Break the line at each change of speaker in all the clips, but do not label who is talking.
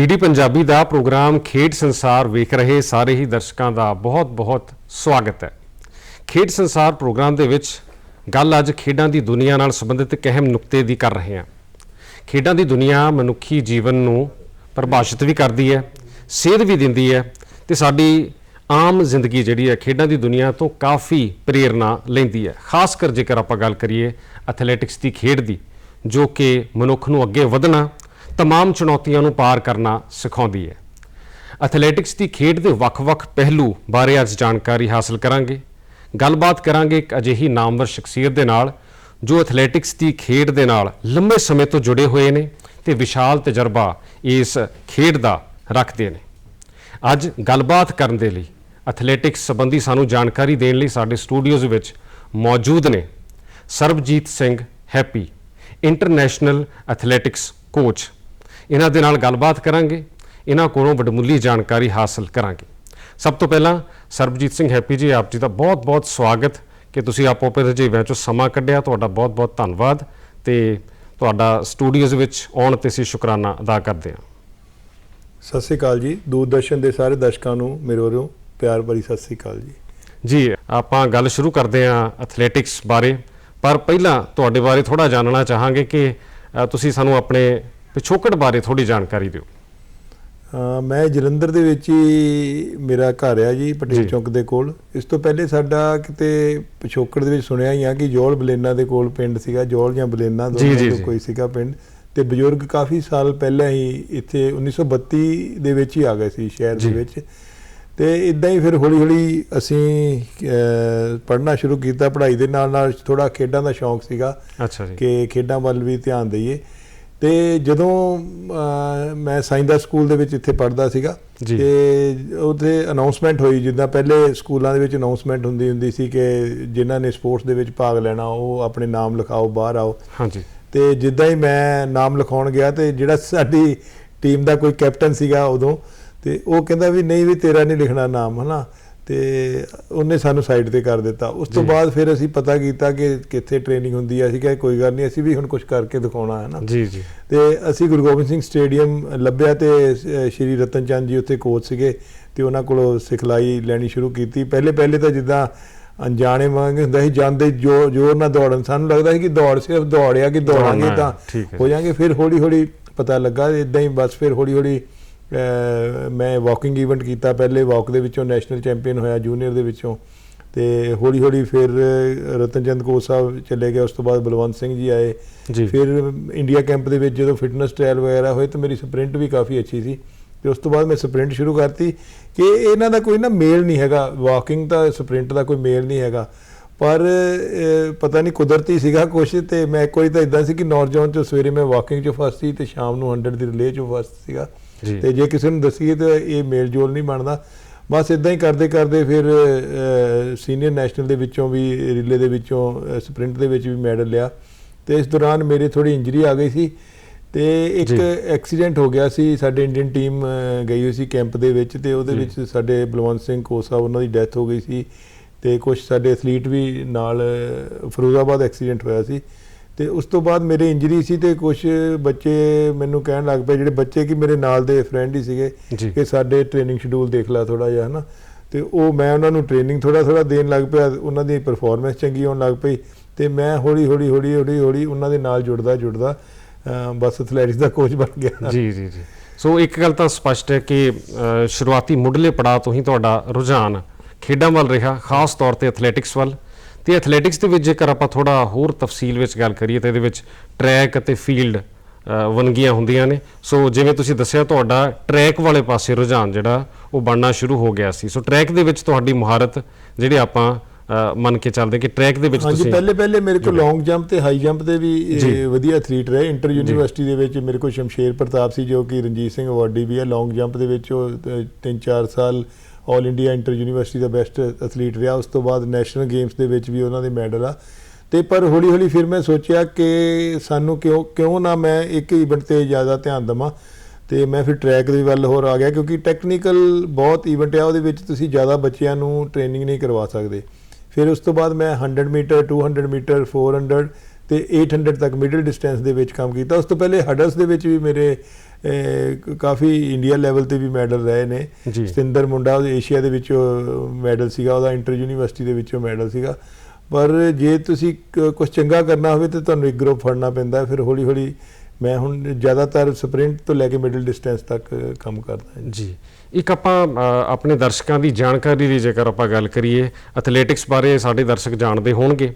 DD Punjabi ਦਾ programme ਖੇਡ ਸੰਸਾਰ ਵੇਖ ਰਹੇ ਸਾਰੇ ਹੀ ਦਰਸ਼ਕਾਂ ਦਾ ਬਹੁਤ-ਬਹੁਤ ਸਵਾਗਤ ਹੈ। ਖੇਡ ਸੰਸਾਰ ਪ੍ਰੋਗਰਾਮ ਦੇ ਵਿੱਚ ਗੱਲ ਅੱਜ ਖੇਡਾਂ ਦੀ ਦੁਨੀਆ ਨਾਲ ਸੰਬੰਧਿਤ ਇੱਕ ਅਹਿਮ ਨੁਕਤੇ ਦੀ ਕਰ ਰਹੇ ਹਾਂ। ਖੇਡਾਂ ਦੀ ਦੁਨੀਆ ਮਨੁੱਖੀ ਜੀਵਨ ਨੂੰ ਪਰਿਭਾਸ਼ਿਤ ਵੀ ਕਰਦੀ ਹੈ, ਸੇਧ ਵੀ ਦਿੰਦੀ ਹੈ ਤੇ ਸਾਡੀ ਆਮ ਜ਼ਿੰਦਗੀ ਜਿਹੜੀ ਹੈ ਖੇਡਾਂ ਦੀ ਦੁਨੀਆ ਤੋਂ ਕਾਫੀ ਪ੍ਰੇਰਣਾ ਲੈਂਦੀ ਹੈ। ਖਾਸ ਕਰ ਜੇਕਰ ਆਪਾਂ ਗੱਲ ਕਰੀਏ ਐਥਲੈਟਿਕਸ ਦੀ ਖੇਡ ਦੀ, ਜੋ ਕਿ ਮਨੁੱਖ ਨੂੰ ਅੱਗੇ ਵਧਣਾ तमाम ਚੁਣੌਤੀਆਂ ਨੂੰ ਪਾਰ ਕਰਨਾ ਸਿਖਾਉਂਦੀ ਹੈ ਐਥਲੈਟਿਕਸ ਦੀ ਖੇਡ ਦੇ ਵੱਖ-ਵੱਖ ਪਹਿਲੂ ਬਾਰੇ ਅੱਜ ਜਾਣਕਾਰੀ ਹਾਸਲ ਕਰਾਂਗੇ ਗੱਲਬਾਤ ਕਰਾਂਗੇ ਇੱਕ ਅਜਿਹੀ ਨਾਮਵਰ ਸ਼ਖਸੀਅਤ ਦੇ ਨਾਲ ਜੋ ਐਥਲੈਟਿਕਸ ਦੀ ਖੇਡ ਦੇ ਨਾਲ ਲੰਬੇ ਸਮੇਂ ਤੋਂ ਜੁੜੇ ਹੋਏ ਨੇ ਤੇ ਵਿਸ਼ਾਲ ਤਜਰਬਾ ਇਸ ਖੇਡ ਦਾ ਰੱਖਦੇ ਨੇ ਅੱਜ ਗੱਲਬਾਤ ਕਰਨ ਦੇ ਲਈ ਐਥਲੈਟਿਕਸ ਸੰਬੰਧੀ ਸਾਨੂੰ ਜਾਣਕਾਰੀ ਦੇਣ ਲਈ ਸਾਡੇ ਸਟੂਡੀਓਜ਼ ਵਿੱਚ ਮੌਜੂਦ ਨੇ Sarabjit Singh Happy international athletics coach ਇਹਨਾਂ ਦੇ ਨਾਲ ਗੱਲਬਾਤ ਕਰਾਂਗੇ ਇਹਨਾਂ ਕੋਲੋਂ ਵਡਮੁੱਲੀ ਜਾਣਕਾਰੀ ਹਾਸਲ ਕਰਾਂਗੇ। ਸਭ ਤੋਂ ਪਹਿਲਾਂ ਸਰਬਜੀਤ ਸਿੰਘ ਹੈਪੀ ਜੀ ਆਪ ਜੀ ਦਾ ਬਹੁਤ-ਬਹੁਤ ਸਵਾਗਤ। ਕਿ ਤੁਸੀਂ ਆਪੋ ਆਪਣੇ ਰਜੇਵਿਆਂ ਚੋਂ ਸਮਾਂ ਕੱਢਿਆ ਤੁਹਾਡਾ ਬਹੁਤ-ਬਹੁਤ ਧੰਨਵਾਦ ਤੇ ਤੁਹਾਡਾ ਸਟੂਡੀਓਜ਼ ਵਿੱਚ ਆਉਣ ਤੇ ਅਸੀਂ ਸ਼ੁਕਰਾਨਾ ਅਦਾ ਕਰਦੇ ਹਾਂ।
ਸਤਿ ਸ੍ਰੀ ਅਕਾਲ ਜੀ। ਦੂਰਦਰਸ਼ਨ ਦੇ ਸਾਰੇ ਦਰਸ਼ਕਾਂ ਨੂੰ ਮੇਰੇ ਵੱਲੋਂ ਪਿਆਰ ਭਰੀ ਸਤਿ ਸ੍ਰੀ ਅਕਾਲ ਜੀ।
ਜੀ ਆਪਾਂ ਗੱਲ ਸ਼ੁਰੂ ਕਰਦੇ ਹਾਂ ਐਥਲੈਟਿਕਸ ਬਾਰੇ। ਪਰ ਪਹਿਲਾਂ ਤੁਹਾਡੇ ਬਾਰੇ ਥੋੜਾ ਜਾਣਨਾ ਚਾਹਾਂਗੇ ਕਿ ਤੁਸੀਂ ਸਾਨੂੰ ਆਪਣੇ ਪਿਛੋਕੜ ਬਾਰੇ ਥੋੜੀ ਜਾਣਕਾਰੀ ਦਿਓ।
ਮੈਂ ਜਲੰਧਰ ਦੇ ਵਿੱਚ ਹੀ ਮੇਰਾ ਘਰ ਆ ਜੀ। ਪਟੇਲ ਚੌਂਕ ਦੇ ਕੋਲ। ਇਸ ਤੋਂ ਪਹਿਲੇ ਸਾਡਾ ਕਿਤੇ ਪਿਛੋਕੜ ਦੇ ਵਿੱਚ ਸੁਣਿਆ ਹੀ ਆ ਕਿ ਜੋਲ ਬਲੇਨਾ ਦੇ ਕੋਲ ਪਿੰਡ ਸੀਗਾ ਜੋਲ ਜਾਂ ਬਲੇਨਾ ਦੋਨਾਂ। ਕੋਈ ਸੀਗਾ ਪਿੰਡ। ਤੇ ਬਜ਼ੁਰਗ ਕਾਫੀ ਸਾਲ ਪਹਿਲਾਂ ਹੀ ਇੱਥੇ 1932 ਦੇ ਵਿੱਚ ਹੀ ਆ ਗਏ ਸੀ ਸ਼ਹਿਰ। ਦੇ ਵਿੱਚ। ਤੇ ਇਦਾਂ ਹੀ ਫਿਰ ਹੌਲੀ ਹੌਲੀ ਅਸੀਂ ਪੜ੍ਹਨਾ ਸ਼ੁਰੂ ਕੀਤਾ। ਪੜ੍ਹਾਈ ਦੇ ਨਾਲ ਨਾਲ ਥੋੜਾ ਖੇਡਾਂ ਦਾ ਸ਼ੌਂਕ ਸੀਗਾ
ਅੱਛਾ ਜੀ।
ਕਿ ਖੇਡਾਂ ਵੱਲ ਵੀ ਧਿਆਨ ਦਈਏ। ਤੇ ਜਦੋਂ ਮੈਂ ਸਾਇੰਦਾ ਸਕੂਲ ਦੇ ਵਿੱਚ ਇੱਥੇ ਪੜ੍ਹਦਾ ਸੀਗਾ। ਤੇ ਉੱਥੇ ਅਨਾਉਂਸਮੈਂਟ ਹੋਈ ਜਿੱਦਾਂ ਪਹਿਲੇ ਸਕੂਲਾਂ ਦੇ ਵਿੱਚ ਅਨਾਉਂਸਮੈਂਟ ਹੁੰਦੀ ਹੁੰਦੀ ਸੀ ਕਿ ਜਿਨ੍ਹਾਂ ਨੇ ਸਪੋਰਟਸ ਦੇ ਵਿੱਚ ਭਾਗ ਲੈਣਾ ਉਹ ਆਪਣੇ ਨਾਮ ਲਿਖਾਓ ਬਾਹਰ ਆਓ।
ਹਾਂਜੀ।
ਤੇ ਜਿੱਦਾਂ ਹੀ ਮੈਂ ਨਾਮ ਲਿਖਾਉਣ ਗਿਆ ਤੇ ਜਿਹੜਾ ਸਾਡੀ ਟੀਮ ਦਾ ਕੋਈ ਕੈਪਟਨ ਸੀਗਾ ਉਦੋਂ ਤੇ ਉਹ ਕਹਿੰਦਾ ਵੀ ਨਹੀਂ ਵੀ ਤੇਰਾ ਨਹੀਂ ਲਿਖਣਾ ਨਾਮ ਹਨਾ? ਤੇ ਉਹਨੇ ਸਾਨੂੰ ਸਾਈਡ ਤੇ ਕਰ ਦਿੱਤਾ। ਉਸ ਤੋਂ। ਬਾਅਦ ਫਿਰ ਅਸੀਂ ਪਤਾ ਕੀਤਾ ਕਿ ਕਿੱਥੇ ਟ੍ਰੇਨਿੰਗ ਹੁੰਦੀ ਹੈ ਅਸੀਂ ਕਿਹਾ ਕੋਈ ਗੱਲ ਨਹੀਂ ਅਸੀਂ ਵੀ ਹੁਣ ਕੁਝ ਕਰਕੇ ਦਿਖਾਉਣਾ ਹੈ ਨਾ।
ਜੀ ਜੀ।
ਤੇ ਅਸੀਂ ਗੁਰੂ ਗੋਬਿੰਦ ਸਿੰਘ ਸਟੇਡੀਅਮ ਲੱਭਿਆ ਤੇ ਸ਼੍ਰੀ ਰਤਨ ਚੰਦ ਜੀ ਉੱਥੇ ਕੋਚ ਸੀਗੇ ਤੇ ਉਹਨਾਂ ਕੋਲੋਂ ਸਿਖਲਾਈ ਲੈਣੀ ਸ਼ੁਰੂ ਕੀਤੀ। ਪਹਿਲੇ ਪਹਿਲੇ ਤਾਂ ਜਿੱਦਾਂ ਅਣਜਾਣੇ ਵਾਂਗ ਹੁੰਦਾ ਸੀ ਜਾਂਦੇ ਜੋ ਜ਼ੋਰ ਨਾਲ ਦੌੜਨ। ਸਾਨੂੰ ਲੱਗਦਾ ਸੀ ਕਿ ਦੌੜ ਸਿਰਫ ਦੌੜਿਆ ਕਿ ਦੌੜਾਂਗੇ ਤਾਂ
ਹੈ
ਜਾਾਂਗੇ ਫਿਰ ਹੌਲੀ ਹੌਲੀ ਪਤਾ ਲੱਗਾ ਇਦਾਂ ਹੀ ਬਸ ਫਿਰ ਹੌਲੀ ਹੌਲੀ ਮੈਂ ਵਾਕਿੰਗ ਇਵੈਂਟ ਕੀਤਾ ਪਹਿਲੇ ਵਾਕ ਦੇ ਵਿੱਚੋਂ ਨੈਸ਼ਨਲ ਚੈਂਪੀਅਨ ਹੋਇਆ ਜੂਨੀਅਰ ਦੇ ਵਿੱਚੋਂ ਤੇ ਹੌਲੀ ਹੌਲੀ ਫਿਰ ਰਤਨ ਚੰਦ ਕੋਚ ਸਾਹਿਬ ਚਲੇ ਗਏ ਉਸ ਤੋਂ ਬਾਅਦ ਬਲਵੰਤ ਸਿੰਘ ਜੀ ਆਏ। ਫਿਰ ਇੰਡੀਆ ਕੈਂਪ ਦੇ ਵਿੱਚ ਜਦੋਂ ਫਿਟਨੈਸ ਟ੍ਰਾਇਲ ਵਗੈਰਾ ਹੋਏ ਤਾਂ ਮੇਰੀ ਸਪ੍ਰਿੰਟ ਵੀ ਕਾਫੀ ਅੱਛੀ ਸੀ ਤੇ ਉਸ ਤੋਂ ਬਾਅਦ ਮੈਂ ਸਪ੍ਰਿੰਟ ਸ਼ੁਰੂ ਕਰਤੀ ਕਿ ਇਹਨਾਂ ਦਾ ਕੋਈ ਨਾ ਮੇਲ ਨਹੀਂ ਹੈਗਾ ਵਾਕਿੰਗ ਦਾ ਸਪ੍ਰਿੰਟ ਦਾ ਕੋਈ ਮੇਲ ਨਹੀਂ ਹੈਗਾ। ਪਰ ਪਤਾ ਨਹੀਂ ਕੁਦਰਤੀ ਸੀਗਾ ਕੁਛ ਤੇ ਮੈਂ ਕੋਈ ਤਾਂ ਇਦਾਂ ਸੀ ਕਿ ਨੌਰਜਵਾਨ ਚ ਸਵੇਰੇ ਮੈਂ ਵਾਕਿੰਗ ਚ ਫਸਟ ਸੀ ਤੇ ਸ਼ਾਮ ਨੂੰ 100 ਦੀ ਰਿਲੇ ਚ ਫਸਟ ਸੀਗਾ। ਤੇ ਜੇ ਕਿਸੇ ਨੂੰ ਦੱਸੀਏ ਤਾਂ ਇਹ ਮੇਲ ਜੋਲ ਨਹੀਂ ਬਣਦਾ। ਬਸ ਇਦਾਂ ਹੀ ਕਰਦੇ ਕਰਦੇ ਫਿਰ ਸੀਨੀਅਰ ਨੈਸ਼ਨਲ ਦੇ ਵਿੱਚੋਂ ਵੀ ਰਿਲੇ ਦੇ ਵਿੱਚੋਂ ਸਪ੍ਰਿੰਟ ਦੇ ਵਿੱਚ ਵੀ ਮੈਡਲ ਲਿਆ। ਤੇ ਇਸ ਦੌਰਾਨ ਮੇਰੇ ਥੋੜੀ ਇੰਜਰੀ ਆ ਗਈ ਸੀ ਤੇ ਇੱਕ। ਐਕਸੀਡੈਂਟ ਹੋ ਗਿਆ ਸੀ। ਸਾਡੇ ਇੰਡੀਅਨ ਟੀਮ ਗਈ ਹੋਈ ਸੀ ਕੈਂਪ ਦੇ ਵਿੱਚ ਤੇ ਉਹਦੇ। ਵਿੱਚ ਸਾਡੇ ਬਲਵੰਤ ਸਿੰਘ ਕੋਸਾ ਉਹਨਾਂ ਦੀ ਡੈਥ ਹੋ ਗਈ ਸੀ। ਤੇ ਕੁਝ ਸਾਡੇ ਐਥਲੀਟ ਵੀ ਨਾਲ ਫਿਰੋਜ਼ਾਬਾਦ ਐਕਸੀਡੈਂਟ ਹੋਇਆ ਸੀ। ਤੇ ਉਸ ਤੋਂ ਬਾਅਦ ਮੇਰੇ ਇੰਜਰੀ ਸੀ ਤੇ ਕੁਝ ਬੱਚੇ ਮੈਨੂੰ ਕਹਿਣ ਲੱਗ ਪਏ ਜਿਹੜੇ ਬੱਚੇ ਕਿ ਮੇਰੇ ਨਾਲ ਦੇ ਫਰੈਂਡ ਹੀ ਸੀਗੇ ਕਿ ਸਾਡੇ ਟ੍ਰੇਨਿੰਗ ਸ਼ਡਿਊਲ ਦੇਖ ਲੈ ਥੋੜਾ ਜਿਹਾ ਹਨਾ। ਤੇ ਉਹ ਮੈਂ ਉਹਨਾਂ ਨੂੰ ਟ੍ਰੇਨਿੰਗ ਥੋੜਾ ਥੋੜਾ ਦੇਣ ਲੱਗ ਪਿਆ ਉਹਨਾਂ ਦੀ ਪਰਫਾਰਮੈਂਸ ਚੰਗੀ ਹੋਣ ਲੱਗ ਪਈ। ਤੇ ਮੈਂ ਹੌਲੀ ਹੌਲੀ ਹੌਲੀ ਹੌਲੀ ਹੌਲੀ ਉਹਨਾਂ ਦੇ ਨਾਲ ਜੁੜਦਾ ਜੁੜਦਾ ਬਸ ਐਥਲੈਟਿਕਸ ਦਾ ਕੋਚ ਬਣ ਗਿਆ।
ਜੀ ਜੀ ਜੀ। ਸੋ ਇੱਕ ਗੱਲ ਤਾਂ ਸਪਸ਼ਟ ਹੈ ਕਿ ਸ਼ੁਰੂਆਤੀ ਮੁੱਢਲੇ ਪੜਾਅ ਤੋਂ ਹੀ ਤੁਹਾਡਾ ਰੁਝਾਨ ਖੇਡਾਂ ਵੱਲ ਰਿਹਾ ਖਾਸ ਤੌਰ ਤੇ ਐਥਲੈਟਿਕਸ ਵੱਲ। ਤੇ ਐਥਲੈਟਿਕਸ ਦੇ ਵਿੱਚ ਜੇਕਰ ਆਪਾਂ ਥੋੜਾ ਹੋਰ ਤਫਸੀਲ ਵਿੱਚ ਗੱਲ ਕਰੀਏ ਤਾਂ ਇਹਦੇ ਵਿੱਚ ਟਰੈਕ ਅਤੇ ਫੀਲਡ ਵੰਨਗੀਆਂ ਹੁੰਦੀਆਂ ਨੇ। ਸੋ ਜਿਵੇਂ ਤੁਸੀਂ ਦੱਸਿਆ ਤੁਹਾਡਾ ਟਰੈਕ ਵਾਲੇ ਪਾਸੇ ਰੁਝਾਨ ਜਿਹੜਾ ਉਹ ਬਣਨਾ ਸ਼ੁਰੂ ਹੋ ਗਿਆ ਸੀ। ਸੋ ਟਰੈਕ ਦੇ ਵਿੱਚ ਤੁਹਾਡੀ ਮੁਹਾਰਤ ਜਿਹੜੀ ਆਪਾਂ ਮੰਨ ਕੇ ਚੱਲਦੇ ਕਿ ਟਰੈਕ ਦੇ ਵਿੱਚ
ਹਾਂਜੀ
ਤੁਸੀਂ
ਪਹਿਲੇ ਪਹਿਲੇ ਮੇਰੇ ਕੋਲ ਲੌਂਗ ਜੰਪ ਤੇ ਹਾਈ ਜੰਪ ਤੇ ਵੀ। ਵਧੀਆ ਐਥਲੀਟ ਰਹੇ। ਇੰਟਰ ਯੂਨੀਵਰਸਿਟੀ ਦੇ ਵਿੱਚ ਮੇਰੇ ਕੋਲ ਸ਼ਮਸ਼ੇਰ ਪ੍ਰਤਾਪ ਸੀ ਜੋ ਕਿ ਰਣਜੀਤ ਸਿੰਘ ਅਵਾਰਡੀ ਵੀ ਹੈ। ਲੌਂਗ ਜੰਪ ਦੇ ਵਿੱਚ ਉਹ 3-4 ਸਾਲ 올 ਇੰਡੀਆ ਇੰਟਰ ਯੂਨੀਵਰਸਿਟੀ ਦਾ ਬੈਸਟ ਐਥਲੀਟ ਰਿਹਾ। ਉਸ ਤੋਂ ਬਾਅਦ ਨੈਸ਼ਨਲ ਗੇਮਸ ਦੇ ਵਿੱਚ ਵੀ ਉਹਨਾਂ ਦੇ ਮੈਡਲ ਆ। ਤੇ ਪਰ ਹੌਲੀ ਹੌਲੀ ਫਿਰ ਮੈਂ ਸੋਚਿਆ ਕਿ ਸਾਨੂੰ ਕਿਉਂ ਕਿਉਂ ਨਾ ਮੈਂ ਇੱਕ ਇਵੈਂਟ ਤੇ ਜ਼ਿਆਦਾ ਧਿਆਨ ਦਵਾਂ। ਤੇ ਮੈਂ ਫਿਰ ਟਰੈਕ ਦੇ ਵੱਲ ਹੋਰ ਆ ਗਿਆ ਕਿਉਂਕਿ ਟੈਕਨੀਕਲ ਬਹੁਤ ਇਵੈਂਟ ਆ, ਉਹਦੇ ਵਿੱਚ ਤੁਸੀਂ ਜ਼ਿਆਦਾ ਬੱਚਿਆਂ ਨੂੰ ਟ੍ਰੇਨਿੰਗ ਨਹੀਂ ਕਰਵਾ ਸਕਦੇ। ਫਿਰ ਉਸ ਤੋਂ ਬਾਅਦ ਮੈਂ 100 ਮੀਟਰ 200 ਮੀਟਰ 400 ਤੇ 800 ਤੱਕ ਮਿਡਲ ਡਿਸਟੈਂਸ ਦੇ ਵਿੱਚ ਕੰਮ ਕੀਤਾ। ਉਸ ਤੋਂ ਪਹਿਲੇ ਹਡਲਸ ਦੇ ਵਿੱਚ ਵੀ ਮੇਰੇ ਕਾਫੀ ਇੰਡੀਆ ਲੈਵਲ ਤੇ ਵੀ ਮੈਡਲ ਰਹੇ ਨੇ। ਸਤਿੰਦਰ ਮੁੰਡਾ ਉਹ ਏਸ਼ੀਆ ਦੇ ਵਿੱਚੋਂ ਮੈਡਲ ਸੀਗਾ ਉਹਦਾ ਇੰਟਰ ਯੂਨੀਵਰਸਿਟੀ ਦੇ ਵਿੱਚੋਂ ਮੈਡਲ ਸੀਗਾ। ਪਰ ਜੇ ਤੁਸੀਂ ਕੁਝ ਚੰਗਾ ਕਰਨਾ ਹੋਵੇ ਤੇ ਤੁਹਾਨੂੰ ਇੱਕ ਗਰੁੱਪ ਫੜਨਾ ਪੈਂਦਾ। ਫਿਰ ਹੌਲੀ ਹੌਲੀ ਮੈਂ ਹੁਣ ਜ਼ਿਆਦਾਤਰ ਸਪ੍ਰਿੰਟ ਤੋਂ ਲੈ ਕੇ ਮਿਡਲ ਡਿਸਟੈਂਸ ਤੱਕ ਕੰਮ ਕਰਦਾ ਹਾਂ।
ਜੀ। ਇੱਕ ਆਪਾਂ ਆਪਣੇ ਦਰਸ਼ਕਾਂ ਦੀ ਜਾਣਕਾਰੀ ਦੀ ਜੇਕਰ ਆਪਾਂ ਗੱਲ ਕਰੀਏ ਐਥਲੈਟਿਕਸ ਬਾਰੇ ਸਾਡੇ ਦਰਸ਼ਕ ਜਾਣਦੇ ਹੋਣਗੇ।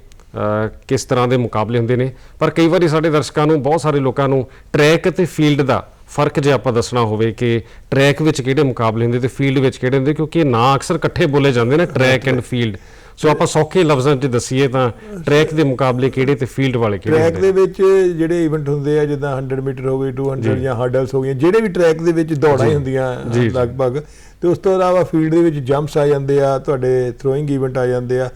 ਕਿਸ ਤਰ੍ਹਾਂ ਦੇ ਮੁਕਾਬਲੇ ਹੁੰਦੇ ਨੇ। ਪਰ ਕਈ ਵਾਰੀ ਸਾਡੇ ਦਰਸ਼ਕਾਂ ਨੂੰ ਬਹੁਤ ਸਾਰੇ ਲੋਕਾਂ ਨੂੰ ਟਰੈਕ ਅਤੇ ਫੀਲਡ ਦਾ ਫ਼ਰਕ ਜੇ ਆਪਾਂ ਦੱਸਣਾ ਹੋਵੇ ਕਿ ਟਰੈਕ ਵਿੱਚ ਕਿਹੜੇ ਮੁਕਾਬਲੇ ਹੁੰਦੇ ਤੇ ਫੀਲਡ ਵਿੱਚ ਕਿਹੜੇ ਹੁੰਦੇ ਕਿਉਂਕਿ ਇਹ ਨਾਂ ਅਕਸਰ ਇਕੱਠੇ ਬੋਲੇ ਜਾਂਦੇ ਨੇ ਟਰੈਕ ਐਂਡ ਫੀਲਡ ਸੋ ਆਪਾਂ ਸੌਖੇ ਲਫ਼ਜ਼ਾਂ 'ਚ ਦੱਸੀਏ ਤਾਂ ਟਰੈਕ ਦੇ ਮੁਕਾਬਲੇ ਕਿਹੜੇ ਤੇ ਫੀਲਡ ਵਾਲੇ ਕਿਹੜੇ
ਟਰੈਕ ਦੇ ਵਿੱਚ ਜਿਹੜੇ ਇਵੈਂਟ ਹੁੰਦੇ ਆ ਜਿੱਦਾਂ 100 ਮੀਟਰ ਹੋ ਗਈ 200 ਜਾਂ। ਹਰਡਲਸ ਹੋ ਗਈਆਂ ਜਿਹੜੇ ਵੀ ਟਰੈਕ ਦੇ ਵਿੱਚ ਦੌੜਾਂ ਹੀ ਹੁੰਦੀਆਂ। ਲਗਭਗ। ਤੇ ਉਸ ਤੋਂ ਇਲਾਵਾ ਫੀਲਡ ਦੇ ਵਿੱਚ ਜੰਪਸ ਆ ਜਾਂਦੇ ਆ ਤੁਹਾਡੇ ਥਰੋਇੰਗ ਇਵੈਂਟ ਆ ਜਾਂਦੇ ਆ।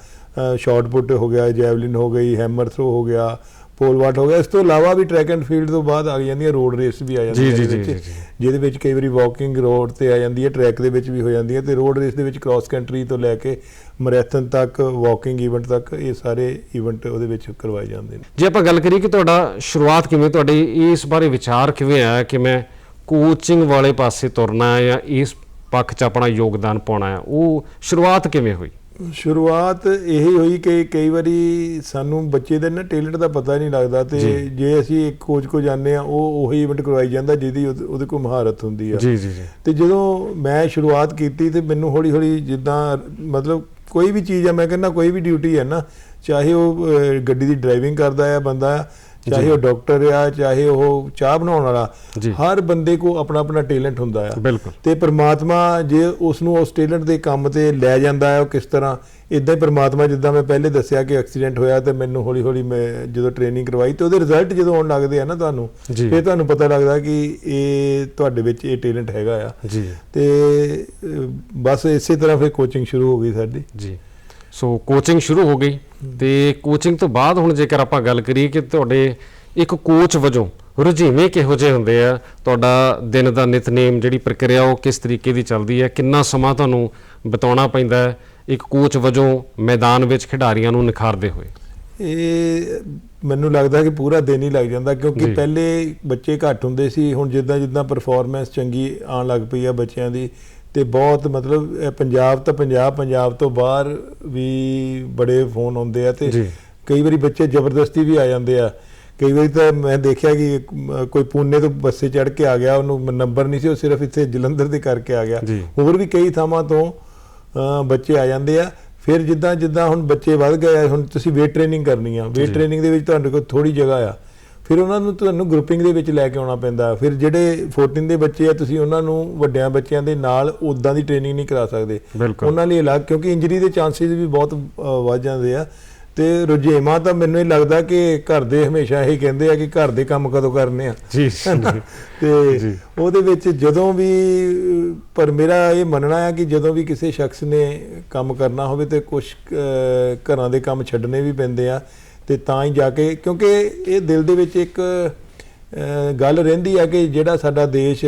ਸ਼ਾਰਟ ਪੁੱਟ ਹੋ ਗਿਆ ਜੈਵਲਿਨ ਹੋ ਗਈ ਹੈਮਰ ਥਰੋ ਹੋ ਗਿਆ ਪੋਲ ਵਾਟ ਹੋ ਗਿਆ। ਇਸ ਤੋਂ ਇਲਾਵਾ ਵੀ ਟਰੈਕ ਐਂਡ ਫੀਲਡ ਤੋਂ ਬਾਅਦ ਆ ਜਾਂਦੀਆਂ ਰੋਡ ਰੇਸ ਵੀ ਆ
ਜੀ,
ਜਾਂਦੀਆਂ
ਜੀ, ਜੀ, ਜੀ।
ਜਿਹਦੇ ਵਿੱਚ ਕਈ ਵਾਰੀ ਵਾਕਿੰਗ ਰੋਡ ਤੇ ਆ ਜਾਂਦੀ ਹੈ ਟਰੈਕ ਦੇ ਵਿੱਚ ਵੀ ਹੋ ਜਾਂਦੀ ਹੈ ਤੇ ਰੋਡ ਰੇਸ ਦੇ ਵਿੱਚ ਕ੍ਰਾਸ ਕੰਟਰੀ ਤੋਂ ਲੈ ਕੇ ਮੈਰਾਥਨ ਤੱਕ ਵਾਕਿੰਗ ਇਵੈਂਟ ਤੱਕ ਇਹ ਸਾਰੇ ਇਵੈਂਟ ਉਹਦੇ ਵਿੱਚ ਕਰਵਾਏ ਜਾਂਦੇ ਨੇ।
ਜੇ ਆਪਾਂ ਗੱਲ ਕਰੀਏ ਕਿ ਤੁਹਾਡਾ ਸ਼ੁਰੂਆਤ ਕਿਵੇਂ ਤੁਹਾਡੇ ਇਸ ਬਾਰੇ ਵਿਚਾਰ ਕਿਵੇਂ ਆਇਆ ਕਿ ਮੈਂ ਕੋਚਿੰਗ ਵਾਲੇ ਪਾਸੇ ਤੁਰਨਾ ਹੈ ਜਾਂ ਇਸ ਪੱਖ 'ਚ ਆਪਣਾ ਯੋਗਦਾਨ ਪਾਉਣਾ ਹੈ ਉਹ ਸ਼ੁਰੂਆਤ ਕਿਵੇਂ ਹੋਈ?
ਸ਼ੁਰੂਆਤ ਇਹੀ ਹੋਈ ਕਿ ਕਈ ਵਾਰੀ ਸਾਨੂੰ ਬੱਚੇ ਦੇ ਨਾ ਟੈਲੈਂਟ ਦਾ ਪਤਾ ਨਹੀਂ ਲੱਗਦਾ ਤੇ
ਜੀ।
ਅਸੀਂ ਇੱਕ ਕੋਚ ਕੋ ਜਾਂਦੇ ਆ ਉਹ ਉਹੀ ਇਵੈਂਟ ਕਰਵਾਈ ਜਾਂਦਾ ਜਿਹਦੀ ਉਹਦੇ ਕੋਲ ਮਹਾਰਤ ਹੁੰਦੀ ਆ
ਜੀ ਜੀ ਜੀ
ਤੇ ਜਦੋਂ ਮੈਂ ਸ਼ੁਰੂਆਤ ਕੀਤੀ ਤੇ ਮੈਨੂੰ ਹੌਲੀ ਹੌਲੀ ਜਿੱਦਾਂ ਮਤਲਬ ਕੋਈ ਵੀ ਚੀਜ਼ ਆ ਮੈਂ ਕਹਿੰਦਾ ਕੋਈ ਵੀ ਡਿਊਟੀ ਹੈ ਨਾ ਚਾਹੇ ਉਹ ਗੱਡੀ ਦੀ ਡਰਾਈਵਿੰਗ ਕਰਦਾ ਆ ਬੰਦਾ ਚਾਹੇ। ਉਹ ਡਾਕਟਰ ਆ ਚਾਹੇ ਉਹ ਚਾਹ ਬਣਾਉਣ ਵਾਲਾ। ਹਰ ਬੰਦੇ ਕੋ ਆਪਣਾ ਆਪਣਾ ਟੈਲੈਂਟ ਹੁੰਦਾ ਆ
ਬਿਲਕੁਲ
ਤੇ ਪ੍ਰਮਾਤਮਾ ਜੇ ਉਸ ਨੂੰ ਉਸ ਟੈਲੈਂਟ ਦੇ ਕੰਮ ਤੇ ਲੈ ਜਾਂਦਾ ਹੈ ਉਹ ਕਿਸ ਤਰ੍ਹਾਂ ਇਦਾਂ ਹੀ ਪ੍ਰਮਾਤਮਾ ਜਿੱਦਾਂ ਮੈਂ ਪਹਿਲੇ ਦੱਸਿਆ ਕਿ ਐਕਸੀਡੈਂਟ ਹੋਇਆ ਤੇ ਮੈਨੂੰ ਹੌਲੀ ਹੌਲੀ ਮੈਂ ਜਦੋਂ ਟ੍ਰੇਨਿੰਗ ਕਰਵਾਈ ਤੇ ਉਹਦੇ ਰਿਜ਼ਲਟ ਜਦੋਂ ਆਉਣ ਲੱਗਦੇ ਆ ਨਾ ਤੁਹਾਨੂੰ। ਫਿਰ ਤੁਹਾਨੂੰ ਪਤਾ ਲੱਗਦਾ ਕਿ ਇਹ ਤੁਹਾਡੇ ਵਿੱਚ ਇਹ ਟੈਲੈਂਟ ਹੈਗਾ ਆ
ਜੀ
ਤੇ ਬਸ ਇਸੇ ਤਰ੍ਹਾਂ ਫਿਰ ਕੋਚਿੰਗ ਸ਼ੁਰੂ ਹੋ ਗਈ ਸਾਡੀ
ਜੀ ਸੋ ਕੋਚਿੰਗ ਸ਼ੁਰੂ ਹੋ ਗਈ ਤੇ ਕੋਚਿੰਗ ਤੋਂ ਬਾਅਦ ਹੁਣ ਜੇਕਰ ਆਪਾਂ ਗੱਲ ਕਰੀਏ ਕਿ ਤੁਹਾਡੇ ਇੱਕ ਕੋਚ ਵਜੋਂ ਰੁਝੇਵੇਂ ਕਿਹੋ ਜਿਹੇ ਹੁੰਦੇ ਆ ਤੁਹਾਡਾ ਦਿਨ ਦਾ ਨਿਤਨੇਮ ਜਿਹੜੀ ਪ੍ਰਕਿਰਿਆ ਉਹ ਕਿਸ ਤਰੀਕੇ ਦੀ ਚੱਲਦੀ ਹੈ ਕਿੰਨਾ ਸਮਾਂ ਤੁਹਾਨੂੰ ਬਿਤਾਉਣਾ ਪੈਂਦਾ ਹੈ ਇੱਕ ਕੋਚ ਵਜੋਂ ਮੈਦਾਨ ਵਿੱਚ ਖਿਡਾਰੀਆਂ ਨੂੰ ਨਿਖਾਰਦੇ ਹੋਏ
ਇਹ ਮੈਨੂੰ ਲੱਗਦਾ ਕਿ ਪੂਰਾ ਦਿਨ ਹੀ ਲੱਗ ਜਾਂਦਾ ਕਿਉਂਕਿ। ਪਹਿਲੇ ਬੱਚੇ ਘੱਟ ਹੁੰਦੇ ਸੀ ਹੁਣ ਜਿੱਦਾਂ ਜਿੱਦਾਂ ਪਰਫਾਰਮੈਂਸ ਚੰਗੀ ਆਉਣ ਲੱਗ ਪਈ ਆ ਬੱਚਿਆਂ ਦੀ ਤੇ ਬਹੁਤ ਮਤਲਬ ਪੰਜਾਬ ਤਾਂ ਪੰਜਾਬ ਪੰਜਾਬ ਤੋਂ ਬਾਹਰ ਵੀ ਬੜੇ ਫੋਨ ਆਉਂਦੇ ਆ ਤੇ। ਕਈ ਵਾਰੀ ਬੱਚੇ ਜ਼ਬਰਦਸਤੀ ਵੀ ਆ ਜਾਂਦੇ ਆ ਕਈ ਵਾਰੀ ਤਾਂ ਮੈਂ ਦੇਖਿਆ ਕਿ ਕੋਈ ਪੂਨੇ ਤੋਂ ਬੱਸੇ ਚੜ੍ਹ ਕੇ ਆ ਗਿਆ ਉਹਨੂੰ ਨੰਬਰ ਨਹੀਂ ਸੀ ਉਹ ਸਿਰਫ ਇੱਥੇ ਜਲੰਧਰ ਦੇ ਕਰਕੇ ਆ ਗਿਆ। ਹੋਰ ਵੀ ਕਈ ਥਾਵਾਂ ਤੋਂ ਬੱਚੇ ਆ ਜਾਂਦੇ ਆ ਫਿਰ ਜਿੱਦਾਂ ਜਿੱਦਾਂ ਹੁਣ ਬੱਚੇ ਵੱਧ ਗਏ ਆ ਹੁਣ ਤੁਸੀਂ ਵੇਟ ਟ੍ਰੇਨਿੰਗ ਕਰਨੀ ਆ ਵੇਟ। ਟ੍ਰੇਨਿੰਗ ਦੇ ਵਿੱਚ ਤੁਹਾਡੇ ਕੋਲ ਥੋੜੀ ਜਗ੍ਹਾ ਆ ਫਿਰ ਉਹਨਾਂ ਨੂੰ ਤੁਹਾਨੂੰ ਗਰੁੱਪਿੰਗ ਦੇ ਵਿੱਚ ਲੈ ਕੇ ਆਉਣਾ ਪੈਂਦਾ। ਫਿਰ ਜਿਹੜੇ 14 ਦੇ ਬੱਚੇ ਆ ਤੁਸੀਂ ਉਹਨਾਂ ਨੂੰ ਵੱਡਿਆਂ ਬੱਚਿਆਂ ਦੇ ਨਾਲ ਉਦਾਂ ਦੀ ਟ੍ਰੇਨਿੰਗ ਨਹੀਂ ਕਰਾ ਸਕਦੇ। ਉਹਨਾਂ ਲਈ ਅਲੱਗ ਕਿਉਂਕਿ ਇੰਜਰੀ ਦੇ ਚਾਂਸਸ ਵੀ ਬਹੁਤ ਵੱਧ ਜਾਂਦੇ ਆ। ਤੇ ਰੁਝੇਵਾਂ ਤਾਂ ਮੈਨੂੰ ਇਹ ਲੱਗਦਾ ਕਿ ਘਰ ਦੇ ਹਮੇਸ਼ਾ ਇਹ ਕਹਿੰਦੇ ਆ ਕਿ ਘਰ ਦੇ ਕੰਮ ਕਦੋਂ ਕਰਨੇ ਆ।
ਜੀ
ਤੇ। ਉਹਦੇ ਵਿੱਚ ਜਦੋਂ ਵੀ ਪਰ ਮੇਰਾ ਇਹ ਮੰਨਣਾ ਹੈ ਕਿ ਜਦੋਂ ਵੀ ਕਿਸੇ ਸ਼ਖਸ ਨੇ ਕੰਮ ਕਰਨਾ ਹੋਵੇ ਤੇ ਕੁਝ ਘਰਾਂ ਦੇ ਕੰਮ ਛੱਡਣੇ ਵੀ ਪੈਂਦੇ ਆ। ਤੇ ਤਾਂ ਹੀ ਜਾ ਕੇ ਕਿਉਂਕਿ ਇਹ ਦਿਲ ਦੇ ਵਿੱਚ ਇੱਕ ਗੱਲ ਰਹਿੰਦੀ ਆ ਕਿ ਜਿਹੜਾ ਸਾਡਾ ਦੇਸ਼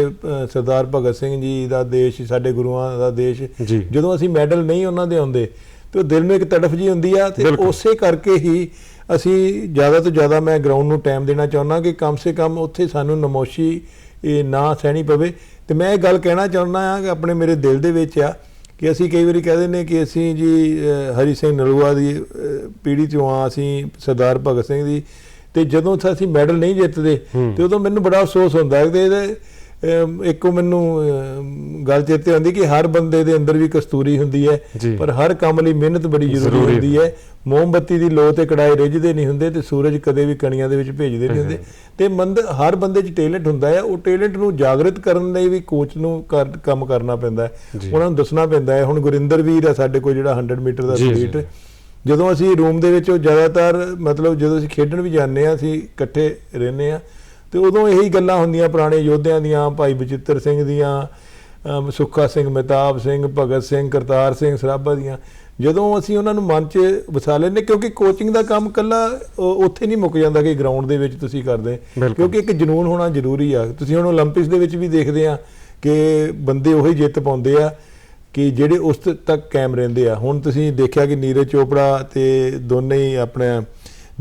ਸਰਦਾਰ ਭਗਤ ਸਿੰਘ ਜੀ ਦਾ ਦੇਸ਼ ਸਾਡੇ ਗੁਰੂਆਂ ਦਾ ਦੇਸ਼। ਜਦੋਂ ਅਸੀਂ ਮੈਡਲ ਨਹੀਂ ਉਹਨਾਂ ਦੇ ਆਉਂਦੇ ਤੇ ਉਹ ਦਿਲ ਨੂੰ ਇੱਕ ਤੜਫ ਜੀ ਹੁੰਦੀ ਆ ਤੇ। ਉਸੇ ਕਰਕੇ ਹੀ ਅਸੀਂ ਜ਼ਿਆਦਾ ਤੋਂ ਜ਼ਿਆਦਾ ਮੈਂ ਗਰਾਊਂਡ ਨੂੰ ਟਾਈਮ ਦੇਣਾ ਚਾਹੁੰਦਾ ਕਿ ਕਮ ਸੇ ਕਮ ਉੱਥੇ ਸਾਨੂੰ ਨਮੋਸ਼ੀ ਇਹ ਨਾ ਸਹਿਣੀ ਪਵੇ ਤੇ ਮੈਂ ਇਹ ਗੱਲ ਕਹਿਣਾ ਚਾਹੁੰਦਾ ਹਾਂ ਕਿ ਆਪਣੇ ਮੇਰੇ ਦਿਲ ਦੇ ਵਿੱਚ ਆ ਕਿ ਅਸੀਂ ਕਈ ਵਾਰੀ ਕਹਿੰਦੇ ਨੇ ਕਿ ਅਸੀਂ ਜੀ ਹਰੀ ਸਿੰਘ ਨਲੂਆ ਦੀ ਪੀੜ੍ਹੀ ਚੋਂ ਆ ਅਸੀਂ ਸਰਦਾਰ ਭਗਤ ਸਿੰਘ ਦੀ ਤੇ ਜਦੋਂ ਅਸੀਂ ਮੈਡਲ ਨਹੀਂ ਜਿੱਤਦੇ। ਤੇ ਉਦੋਂ ਮੈਨੂੰ ਬੜਾ ਅਫਸੋਸ ਹੁੰਦਾ ਹੈ ਅਮ, ਇੱਕੋ ਮੈਨੂੰ ਗੱਲ ਚੇਤੇ ਆਉਂਦੀ ਕਿ ਹਰ ਬੰਦੇ ਦੇ ਅੰਦਰ ਵੀ ਕਸਤੂਰੀ ਹੁੰਦੀ ਹੈ। ਪਰ ਹਰ ਕੰਮ ਲਈ ਮਿਹਨਤ ਬੜੀ ਜ਼ਰੂਰੀ ਹੁੰਦੀ ਹੈ। ਮੋਮਬੱਤੀ ਦੀ ਲੋ ਤੇ ਕੜਾਏ ਰਿੱਝਦੇ ਨਹੀਂ ਹੁੰਦੇ ਤੇ ਸੂਰਜ ਕਦੇ ਵੀ ਕਣੀਆਂ ਦੇ ਵਿੱਚ ਭੇਜਦੇ ਨਹੀਂ ਹੁੰਦੇ। ਤੇ ਮੰਦ ਹਰ ਬੰਦੇ 'ਚ ਟੈਲੈਂਟ ਹੁੰਦਾ ਹੈ। ਉਹ ਟੈਲੈਂਟ ਨੂੰ ਜਾਗਰਿਤ ਕਰਨ ਲਈ ਵੀ ਕੋਚ ਨੂੰ ਕੰਮ ਕਰਨਾ ਪੈਂਦਾ ਹੈ। ਉਹਨਾਂ ਨੂੰ ਦੱਸਣਾ ਪੈਂਦਾ ਹੈ। ਹੁਣ ਗੁਰਿੰਦਰ ਵੀਰ ਹੈ ਸਾਡੇ ਕੋਲ ਜਿਹੜਾ 100 ਮੀਟਰ ਦਾ। ਐਥਲੀਟ। ਜਦੋਂ ਅਸੀਂ ਰੂਮ ਦੇ ਵਿੱਚ ਉਹ ਜ਼ਿਆਦਾਤਰ ਮਤਲਬ ਜਦੋਂ ਅਸੀਂ ਖੇਡਣ ਵੀ ਜਾਂਦੇ ਆ ਅਸੀਂ ਇਕੱਠੇ ਰਹਿੰਦੇ ਆ ਤੇ ਉਦੋਂ ਇਹੀ ਗੱਲਾਂ ਹੁੰਦੀਆਂ ਪੁਰਾਣੇ ਯੋਧਿਆਂ ਦੀਆਂ ਭਾਈ ਬਚਿੱਤਰ ਸਿੰਘ ਦੀਆਂ ਸੁੱਖਾ ਸਿੰਘ ਮਹਿਤਾਬ ਸਿੰਘ ਭਗਤ ਸਿੰਘ ਕਰਤਾਰ ਸਿੰਘ ਸਰਾਭਾ ਦੀਆਂ। ਜਦੋਂ ਅਸੀਂ ਉਹਨਾਂ ਨੂੰ ਮਨ 'ਚ ਵਸਾ ਲੈਨੇ ਕਿਉਂਕਿ ਕੋਚਿੰਗ ਦਾ ਕੰਮ ਕੱਲਾ ਉੱਥੇ ਨਹੀਂ ਮੁੱਕ ਜਾਂਦਾ ਕਿ ਗਰਾਊਂਡ ਦੇ ਵਿੱਚ ਤੁਸੀਂ ਕਰਦੇ। ਕਿਉਂਕਿ ਇੱਕ ਜਨੂਨ ਹੋਣਾ ਜ਼ਰੂਰੀ ਆ। ਤੁਸੀਂ ਹੁਣ 올림픽ਸ ਦੇ ਵਿੱਚ ਵੀ ਦੇਖਦੇ ਆ ਕਿ ਬੰਦੇ ਉਹੀ ਜਿੱਤ ਪਾਉਂਦੇ ਆ ਕਿ ਜਿਹੜੇ ਉਸ ਤੱਕ ਕਾਇਮ ਰਹਿੰਦੇ ਆ। ਹੁਣ ਤੁਸੀਂ ਦੇਖਿਆ ਕਿ ਨੀਰਜ ਚੋਪੜਾ ਤੇ ਦੋਨੇ ਹੀ ਆਪਣੇ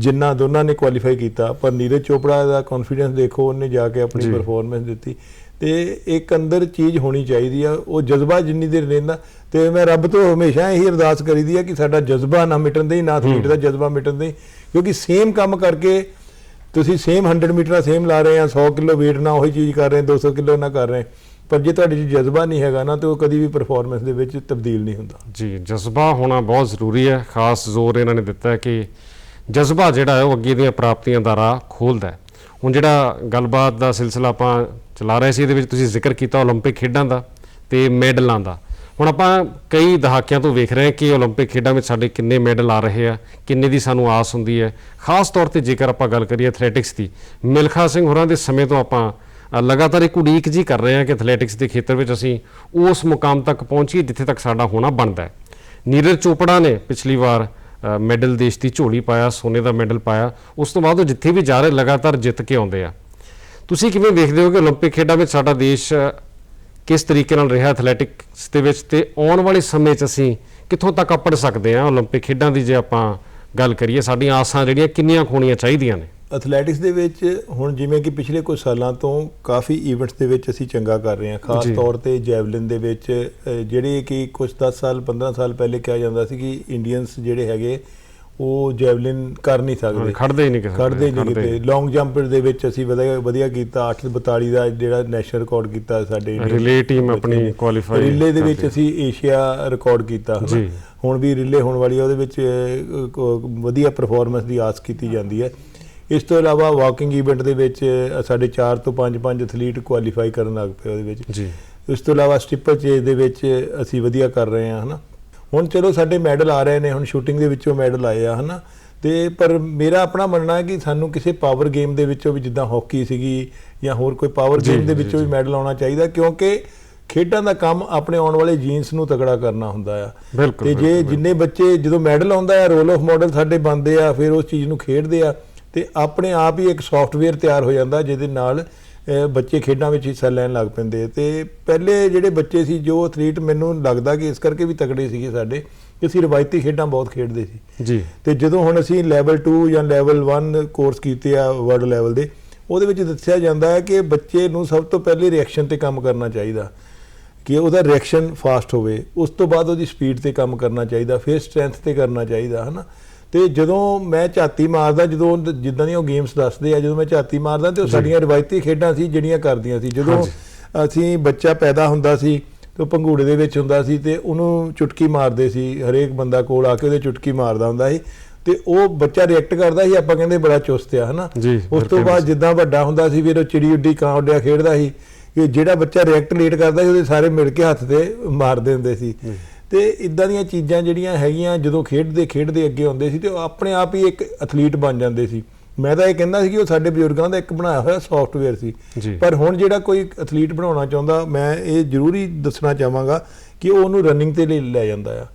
ਜਿੰਨਾ ਦੋਨਾਂ ਨੇ ਕੁਆਲੀਫਾਈ ਕੀਤਾ ਪਰ ਨੀਰਜ ਚੋਪੜਾ ਦਾ ਕੌਨਫੀਡੈਂਸ ਦੇਖੋ ਉਹਨੇ ਜਾ ਕੇ ਆਪਣੀ। ਪਰਫਾਰਮੈਂਸ ਦਿੱਤੀ ਤੇ ਇੱਕ ਅੰਦਰ ਚੀਜ਼ ਹੋਣੀ ਚਾਹੀਦੀ ਆ ਉਹ ਜਜ਼ਬਾ ਜਿੰਨੀ ਦੇਰ ਰਹਿੰਦਾ ਤੇ ਮੈਂ ਰੱਬ ਤੋਂ ਹਮੇਸ਼ਾ ਇਹੀ ਅਰਦਾਸ ਕਰੀਦੀ ਆ ਕਿ ਸਾਡਾ ਜਜ਼ਬਾ ਨਾ ਮਿਟਣ ਦੇ ਨਾ ਐਥਲੀਟ ਦਾ ਜਜ਼ਬਾ ਮਿਟਣ ਦੇ ਕਿਉਂਕਿ ਸੇਮ ਕੰਮ ਕਰਕੇ ਤੁਸੀਂ ਸੇਮ 100 ਮੀਟਰ ਸੇਮ ਲਾ ਰਹੇ ਆ 100 ਕਿਲੋ weight ਨਾਲ ਉਹੀ ਚੀਜ਼ ਕਰ ਰਹੇ 200 ਕਿਲੋ ਨਾ ਕਰ ਰਹੇ ਪਰ ਜੇ ਤੁਹਾਡੇ 'ਚ ਜਜ਼ਬਾ ਨਹੀਂ ਹੈਗਾ ਨਾ ਤੇ ਉਹ ਕਦੀ ਵੀ ਪਰਫਾਰਮੈਂਸ ਦੇ ਵਿੱਚ ਤਬਦੀਲ ਨਹੀਂ ਹੁੰਦਾ
ਜੀ ਜਜ਼ਬਾ ਹੋਣਾ ਬਹੁਤ ਜ਼ਰੂਰੀ ਹੈ ਖਾਸ ਜ਼ੋਰ ਇਹਨਾਂ ਨੇ ਦਿੱਤਾ ਹੈ ਕਿ ਜਜ਼ਬਾ ਜਿਹੜਾ ਹੈ ਉਹ ਅੱਗੇ ਦੀਆਂ ਪ੍ਰਾਪਤੀਆਂ ਦਾ ਰਾਹ ਖੋਲਦਾ ਹੈ ਹੁਣ ਜਿਹੜਾ ਗੱਲਬਾਤ ਦਾ ਸਿਲਸਿਲਾ ਆਪਾਂ ਚਲਾ ਰਹੇ ਸੀ ਇਹਦੇ ਵਿੱਚ ਤੁਸੀਂ ਜ਼ਿਕਰ ਕੀਤਾ 올림픽 ਖੇਡਾਂ ਦਾ ਤੇ ਮੈਡਲਾਂ ਦਾ ਹੁਣ ਆਪਾਂ ਕਈ ਦਹਾਕਿਆਂ ਤੋਂ ਵੇਖ ਰਹੇ ਹਾਂ ਕਿ 올림픽 ਖੇਡਾਂ ਵਿੱਚ ਸਾਡੇ ਕਿੰਨੇ ਮੈਡਲ ਆ ਰਹੇ ਆ ਕਿੰਨੇ ਦੀ ਸਾਨੂੰ ਆਸ ਹੁੰਦੀ ਹੈ ਖਾਸ ਤੌਰ ਤੇ ਜੇਕਰ ਆਪਾਂ ਗੱਲ ਕਰੀਏ ਐਥਲੈਟਿਕਸ ਦੀ ਮਿਲਖਾ ਸਿੰਘ ਹੋਰਾਂ ਦੇ ਸਮੇਂ ਤੋਂ ਆਪਾਂ ਅ, ਲਗਾਤਾਰ ਇੱਕ ਉਡੀਕ ਜੀ ਕਰ ਰਹੇ ਹਾਂ ਕਿ ਐਥਲੈਟਿਕਸ ਦੇ ਖੇਤਰ ਵਿੱਚ ਅਸੀਂ ਉਸ ਮੁਕਾਮ ਤੱਕ ਪਹੁੰਚੀਏ ਜਿੱਥੇ ਤੱਕ ਸਾਡਾ ਹੋਣਾ ਬਣਦਾ ਹੈ ਨੀਰਜ ਚੋਪੜਾ ਨੇ ਪਿਛਲੀ ਵਾਰ ਅ, ਮੈਡਲ ਦੇਸ਼ ਦੀ ਝੋਲੀ ਪਾਇਆ ਸੋਨੇ ਦਾ ਮੈਡਲ ਪਾਇਆ ਉਸ ਤੋਂ ਬਾਅਦ ਉਹ ਜਿੱਥੇ ਵੀ ਜਾ ਰਹੇ ਲਗਾਤਾਰ ਜਿੱਤ ਕੇ ਆਉਂਦੇ ਆ ਤੁਸੀਂ ਕਿਵੇਂ ਵੇਖਦੇ ਹੋ ਕਿ 올림픽 ਖੇਡਾਂ ਵਿੱਚ ਸਾਡਾ ਦੇਸ਼ ਅ, ਕਿਸ ਤਰੀਕੇ ਨਾਲ ਰਿਹਾ ਐਥਲੈਟਿਕਸ ਦੇ ਵਿੱਚ ਤੇ ਆਉਣ ਵਾਲੇ ਸਮੇਂ 'ਚ ਅਸੀਂ ਕਿੱਥੋਂ ਤੱਕ ਅੱਪੜ ਸਕਦੇ ਹਾਂ 올림픽 ਖੇਡਾਂ ਦੀ ਜੇ ਆਪਾਂ ਗੱਲ ਕਰੀਏ ਸਾਡੀਆਂ ਆਸਾਂ ਜਿਹੜੀਆਂ ਕਿੰਨੀਆਂ ਕੁ ਹੋਣੀਆਂ ਚਾਹੀਦੀਆਂ ਨੇ
ਐਥਲੈਟਿਕਸ ਦੇ ਵਿੱਚ ਹੁਣ ਜਿਵੇਂ ਕਿ ਪਿਛਲੇ ਕੁਝ ਸਾਲਾਂ ਤੋਂ ਕਾਫੀ ਇਵੈਂਟਸ ਦੇ ਵਿੱਚ ਅਸੀਂ ਚੰਗਾ ਕਰ ਰਹੇ ਹਾਂ ਖਾਸ। ਤੌਰ ਤੇ ਜੈਵਲਿਨ ਦੇ ਵਿੱਚ ਜਿਹੜੇ ਕਿ ਕੁਝ 10 ਸਾਲ 15 ਸਾਲ ਪਹਿਲੇ ਕਿਹਾ ਜਾਂਦਾ ਸੀ ਕਿ ਇੰਡੀਅਨਸ ਜਿਹੜੇ ਹੈਗੇ ਉਹ ਜੈਵਲਿਨ ਕਰ ਨਹੀਂ ਸਕਦੇ
ਖੜਦੇ ਹੀ ਨਹੀਂ ਕਿਸੇ
ਖੜਦੇ ਨਹੀਂ ਕਿਤੇ ਲੌਂਗ ਜੰਪ ਦੇ ਵਿੱਚ ਅਸੀਂ ਵਧੀਆ ਵਧੀਆ ਕੀਤਾ 842 ਦਾ ਜਿਹੜਾ ਨੈਸ਼ਨਲ ਰਿਕਾਰਡ ਕੀਤਾ ਸਾਡੇ
ਰਿਲੇ ਟੀਮ ਆਪਣੀ। ਕੁਆਲੀਫਾਈ
ਰਿਲੇ ਦੇ ਵਿੱਚ ਅਸੀਂ ਏਸ਼ੀਆ ਰਿਕਾਰਡ ਕੀਤਾ।
ਜੀ।
ਹੁਣ ਵੀ ਰਿਲੇ ਹੋਣ ਵਾਲੀ ਆ ਉਹਦੇ ਵਿੱਚ ਵਧੀਆ ਪਰਫਾਰਮੈਂਸ ਦੀ ਆਸ ਕੀਤੀ ਜਾਂਦੀ ਹੈ। ਇਸ ਤੋਂ ਇਲਾਵਾ ਵਾਕਿੰਗ ਇਵੈਂਟ ਦੇ ਵਿੱਚ ਸਾਡੇ 4 ਤੋਂ 5 5 ਐਥਲੀਟ ਕੁਆਲੀਫਾਈ ਕਰਨ ਲੱਗ ਪਏ ਉਹਦੇ ਵਿੱਚ।
ਜੀ।
ਇਸ ਤੋਂ ਇਲਾਵਾ ਸਟਿੱਪਰ ਚੇਜ ਦੇ ਵਿੱਚ ਅਸੀਂ ਵਧੀਆ ਕਰ ਰਹੇ ਹਾਂ ਹਨਾ। ਹੁਣ ਚਲੋ ਸਾਡੇ ਮੈਡਲ ਆ ਰਹੇ ਨੇ ਹੁਣ ਸ਼ੂਟਿੰਗ ਦੇ ਵਿੱਚੋਂ ਮੈਡਲ ਆਏ ਆ ਹਨਾ। ਤੇ ਪਰ ਮੇਰਾ ਆਪਣਾ ਮੰਨਣਾ ਹੈ ਕਿ ਸਾਨੂੰ ਕਿਸੇ ਪਾਵਰ ਗੇਮ ਦੇ ਵਿੱਚੋਂ ਵੀ ਜਿੱਦਾਂ ਹਾਕੀ ਸੀਗੀ ਜਾਂ ਹੋਰ ਕੋਈ ਪਾਵਰ ਗੇਮ ਦੇ ਵਿੱਚੋਂ ਵੀ। ਮੈਡਲ ਆਉਣਾ ਚਾਹੀਦਾ ਕਿਉਂਕਿ ਖੇਡਾਂ ਦਾ ਕੰਮ ਆਪਣੇ ਆਉਣ ਵਾਲੇ ਜੀਨਸ ਨੂੰ ਤਗੜਾ ਕਰਨਾ ਹੁੰਦਾ ਆ। ਤੇ ਜੇ ਜਿੰਨੇ ਬੱਚੇ ਜਦੋਂ ਮੈਡਲ ਆਉਂਦਾ ਆ ਰੋਲ ਆਫ ਮਾਡਲ ਸਾਡੇ ਬਣਦੇ ਆ ਫਿਰ ਉਸ ਚੀਜ਼ ਨੂੰ ਖੇਡਦੇ ਆ ਤੇ ਆਪਣੇ ਆਪ ਹੀ ਇੱਕ ਸੌਫਟਵੇਅਰ ਤਿਆਰ ਹੋ ਜਾਂਦਾ ਜਿਹਦੇ ਨਾਲ ਬੱਚੇ ਖੇਡਾਂ ਵਿੱਚ ਹਿੱਸਾ ਲੈਣ ਲੱਗ ਪੈਂਦੇ ਤੇ ਪਹਿਲੇ ਜਿਹੜੇ ਬੱਚੇ ਸੀ ਜੋ ਐਥਲੀਟ ਮੈਨੂੰ ਲੱਗਦਾ ਕਿ ਇਸ ਕਰਕੇ ਵੀ ਤਕੜੇ ਸੀਗੇ ਸਾਡੇ ਕਿ ਅਸੀਂ ਰਵਾਇਤੀ ਖੇਡਾਂ ਬਹੁਤ ਖੇਡਦੇ ਸੀ।
ਜੀ।
ਤੇ ਜਦੋਂ ਹੁਣ ਅਸੀਂ ਲੈਵਲ 2 ਜਾਂ ਲੈਵਲ 1 ਕੋਰਸ ਕੀਤੇ ਆ ਵਰਲਡ ਲੈਵਲ ਦੇ ਉਹਦੇ ਵਿੱਚ ਦੱਸਿਆ ਜਾਂਦਾ ਹੈ ਕਿ ਬੱਚੇ ਨੂੰ ਸਭ ਤੋਂ ਪਹਿਲੇ ਰਿਐਕਸ਼ਨ ਤੇ ਕੰਮ ਕਰਨਾ ਚਾਹੀਦਾ। ਕਿ ਉਹਦਾ ਰਿਐਕਸ਼ਨ ਫਾਸਟ ਹੋਵੇ ਉਸ ਤੋਂ ਬਾਅਦ ਉਹਦੀ ਸਪੀਡ ਤੇ ਕੰਮ ਕਰਨਾ ਚਾਹੀਦਾ ਫਿਰ ਸਟਰੈਂਥ ਤੇ ਕਰਨਾ ਚਾਹੀਦਾ ਹਨਾ? ਤੇ ਜਦੋਂ ਮੈਂ ਝਾਤੀ ਮਾਰਦਾ ਜਦੋਂ ਜਿੱਦਾਂ ਦੀਆਂ ਉਹ ਗੇਮਸ ਦੱਸਦੇ ਆ ਜਦੋਂ ਮੈਂ ਝਾਤੀ ਮਾਰਦਾ ਤੇ ਉਹ ਸਾਡੀਆਂ ਰਵਾਇਤੀ ਖੇਡਾਂ ਸੀ ਜਿਹੜੀਆਂ ਕਰਦੀਆਂ ਸੀ। ਜਦੋਂ। ਅਸੀਂ ਬੱਚਾ ਪੈਦਾ ਹੁੰਦਾ ਸੀ ਤੇ ਉਹ ਪੰਘੂੜੇ ਦੇ ਵਿੱਚ ਹੁੰਦਾ ਸੀ ਤੇ ਉਹਨੂੰ ਚੁਟਕੀ ਮਾਰਦੇ ਸੀ ਹਰੇਕ ਬੰਦਾ ਕੋਲ ਆ ਕੇ ਉਹਦੇ ਚੁਟਕੀ ਮਾਰਦਾ ਹੁੰਦਾ ਸੀ। ਤੇ ਉਹ ਬੱਚਾ ਰਿਐਕਟ ਕਰਦਾ ਸੀ ਆਪਾਂ ਕਹਿੰਦੇ ਬੜਾ ਚੁਸਤ ਆ ਹਨਾ? ਉਸ ਤੋਂ। ਬਾਅਦ ਜਿੱਦਾਂ ਵੱਡਾ ਹੁੰਦਾ ਸੀ ਫਿਰ ਉਹ ਚਿੜੀ ਉੱਡੀ ਕਾਂ ਉੱਡਿਆ ਖੇਡਦਾ ਸੀ। ਕਿ ਜਿਹੜਾ ਬੱਚਾ ਰਿਐਕਟ ਲੇਟ ਕਰਦਾ ਸੀ ਉਹਦੇ ਸਾਰੇ ਮਿਲ ਕੇ ਹੱਥ ਤੇ ਮਾਰਦੇ ਹੁੰਦੇ ਸੀ। ਤੇ ਇਦਾਂ ਦੀਆਂ ਚੀਜ਼ਾਂ ਜਿਹੜੀਆਂ ਹੈਗੀਆਂ ਜਦੋਂ ਖੇਡਦੇ ਖੇਡਦੇ ਅੱਗੇ ਆਉਂਦੇ ਸੀ ਤੇ ਉਹ ਆਪਣੇ ਆਪ ਹੀ ਇੱਕ ਐਥਲੀਟ ਬਣ ਜਾਂਦੇ ਸੀ। ਮੈਂ ਤਾਂ ਇਹ ਕਹਿੰਦਾ ਸੀ ਕਿ ਉਹ ਸਾਡੇ ਬਜ਼ੁਰਗਾਂ ਦਾ ਇੱਕ ਬਣਾਇਆ ਹੋਇਆ ਸੌਫਟਵੇਅਰ ਸੀ। ਪਰ ਹੁਣ ਜਿਹੜਾ ਕੋਈ ਐਥਲੀਟ ਬਣਾਉਣਾ ਚਾਹੁੰਦਾ ਮੈਂ ਇਹ ਜ਼ਰੂਰੀ ਦੱਸਣਾ ਚਾਹਾਂਗਾ ਕਿ ਉਹ ਉਹਨੂੰ ਰਨਿੰਗ ਤੇ ਲੈ ਲੈ ਜਾਂਦਾ ਆ।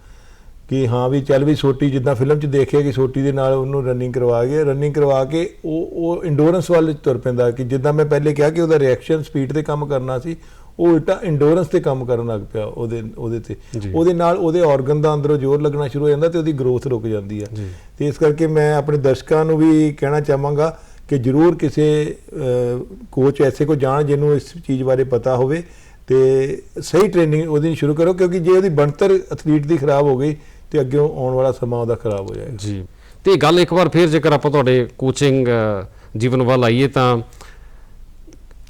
ਕਿ ਹਾਂ ਵੀ ਚੱਲ ਵੀ ਸੋਟੀ ਜਿੱਦਾਂ ਫਿਲਮ 'ਚ ਦੇਖਿਆ ਕਿ ਸੋਟੀ ਦੇ ਨਾਲ ਉਹਨੂੰ ਰਨਿੰਗ ਕਰਵਾ ਕੇ ਰਨਿੰਗ ਕਰਵਾ ਕੇ ਉਹ ਉਹ ਇੰਡੋਰੈਂਸ ਵੱਲ ਤੁਰ ਪੈਂਦਾ ਕਿ ਜਿੱਦਾਂ ਮੈਂ ਪਹਿਲੇ ਕਿਹਾ ਕਿ ਉਹਦਾ ਰਿਐਕਸ਼ਨ ਸਪੀਡ ਤੇ ਕੰਮ ਕਰਨਾ ਸੀ ਉਹ ਉਲਟਾ ਇੰਡੋਰੈਂਸ ਤੇ ਕੰਮ ਕਰਨ ਲੱਗ ਪਿਆ ਉਹਦੇ ਉਹਦੇ ਤੇ। ਉਹਦੇ ਨਾਲ ਉਹਦੇ ਆਰਗਨ ਦਾ ਅੰਦਰੋਂ ਜ਼ੋਰ ਲੱਗਣਾ ਸ਼ੁਰੂ ਹੋ ਜਾਂਦਾ ਤੇ ਉਹਦੀ ਗਰੋਥ ਰੁਕ ਜਾਂਦੀ ਹੈ। ਤੇ ਇਸ ਕਰਕੇ ਮੈਂ ਆਪਣੇ ਦਰਸ਼ਕਾਂ ਨੂੰ ਵੀ ਕਹਿਣਾ ਚਾਹਾਂਗਾ ਕਿ ਜਰੂਰ ਕਿਸੇ ਕੋਚ ਐਸੇ ਕੋ ਜਾਣ ਜਿਹਨੂੰ ਇਸ ਚੀਜ਼ ਬਾਰੇ ਪਤਾ ਹੋਵੇ ਤੇ ਸਹੀ ਟ੍ਰੇਨਿੰਗ ਉਹਦੀ ਸ਼ੁਰੂ ਕਰੋ ਕਿਉਂਕਿ ਜੇ ਉਹਦੀ ਬਣਤਰ ਐਥਲੀਟ ਦੀ ਖਰਾਬ ਹੋ ਗਈ ਤੇ ਅੱਗੇ ਆਉਣ ਵਾਲਾ ਸਮਾਂ ਉਹਦਾ ਖਰਾਬ ਹੋ ਜਾਏਗਾ।
ਜੀ। ਤੇ ਗੱਲ ਇੱਕ ਵਾਰ ਫਿਰ ਜੇਕਰ ਆਪਾਂ ਤੁਹਾਡੇ ਕੋਚਿੰਗ ਜੀਵਨ ਵੱਲ ਆਈਏ ਤਾਂ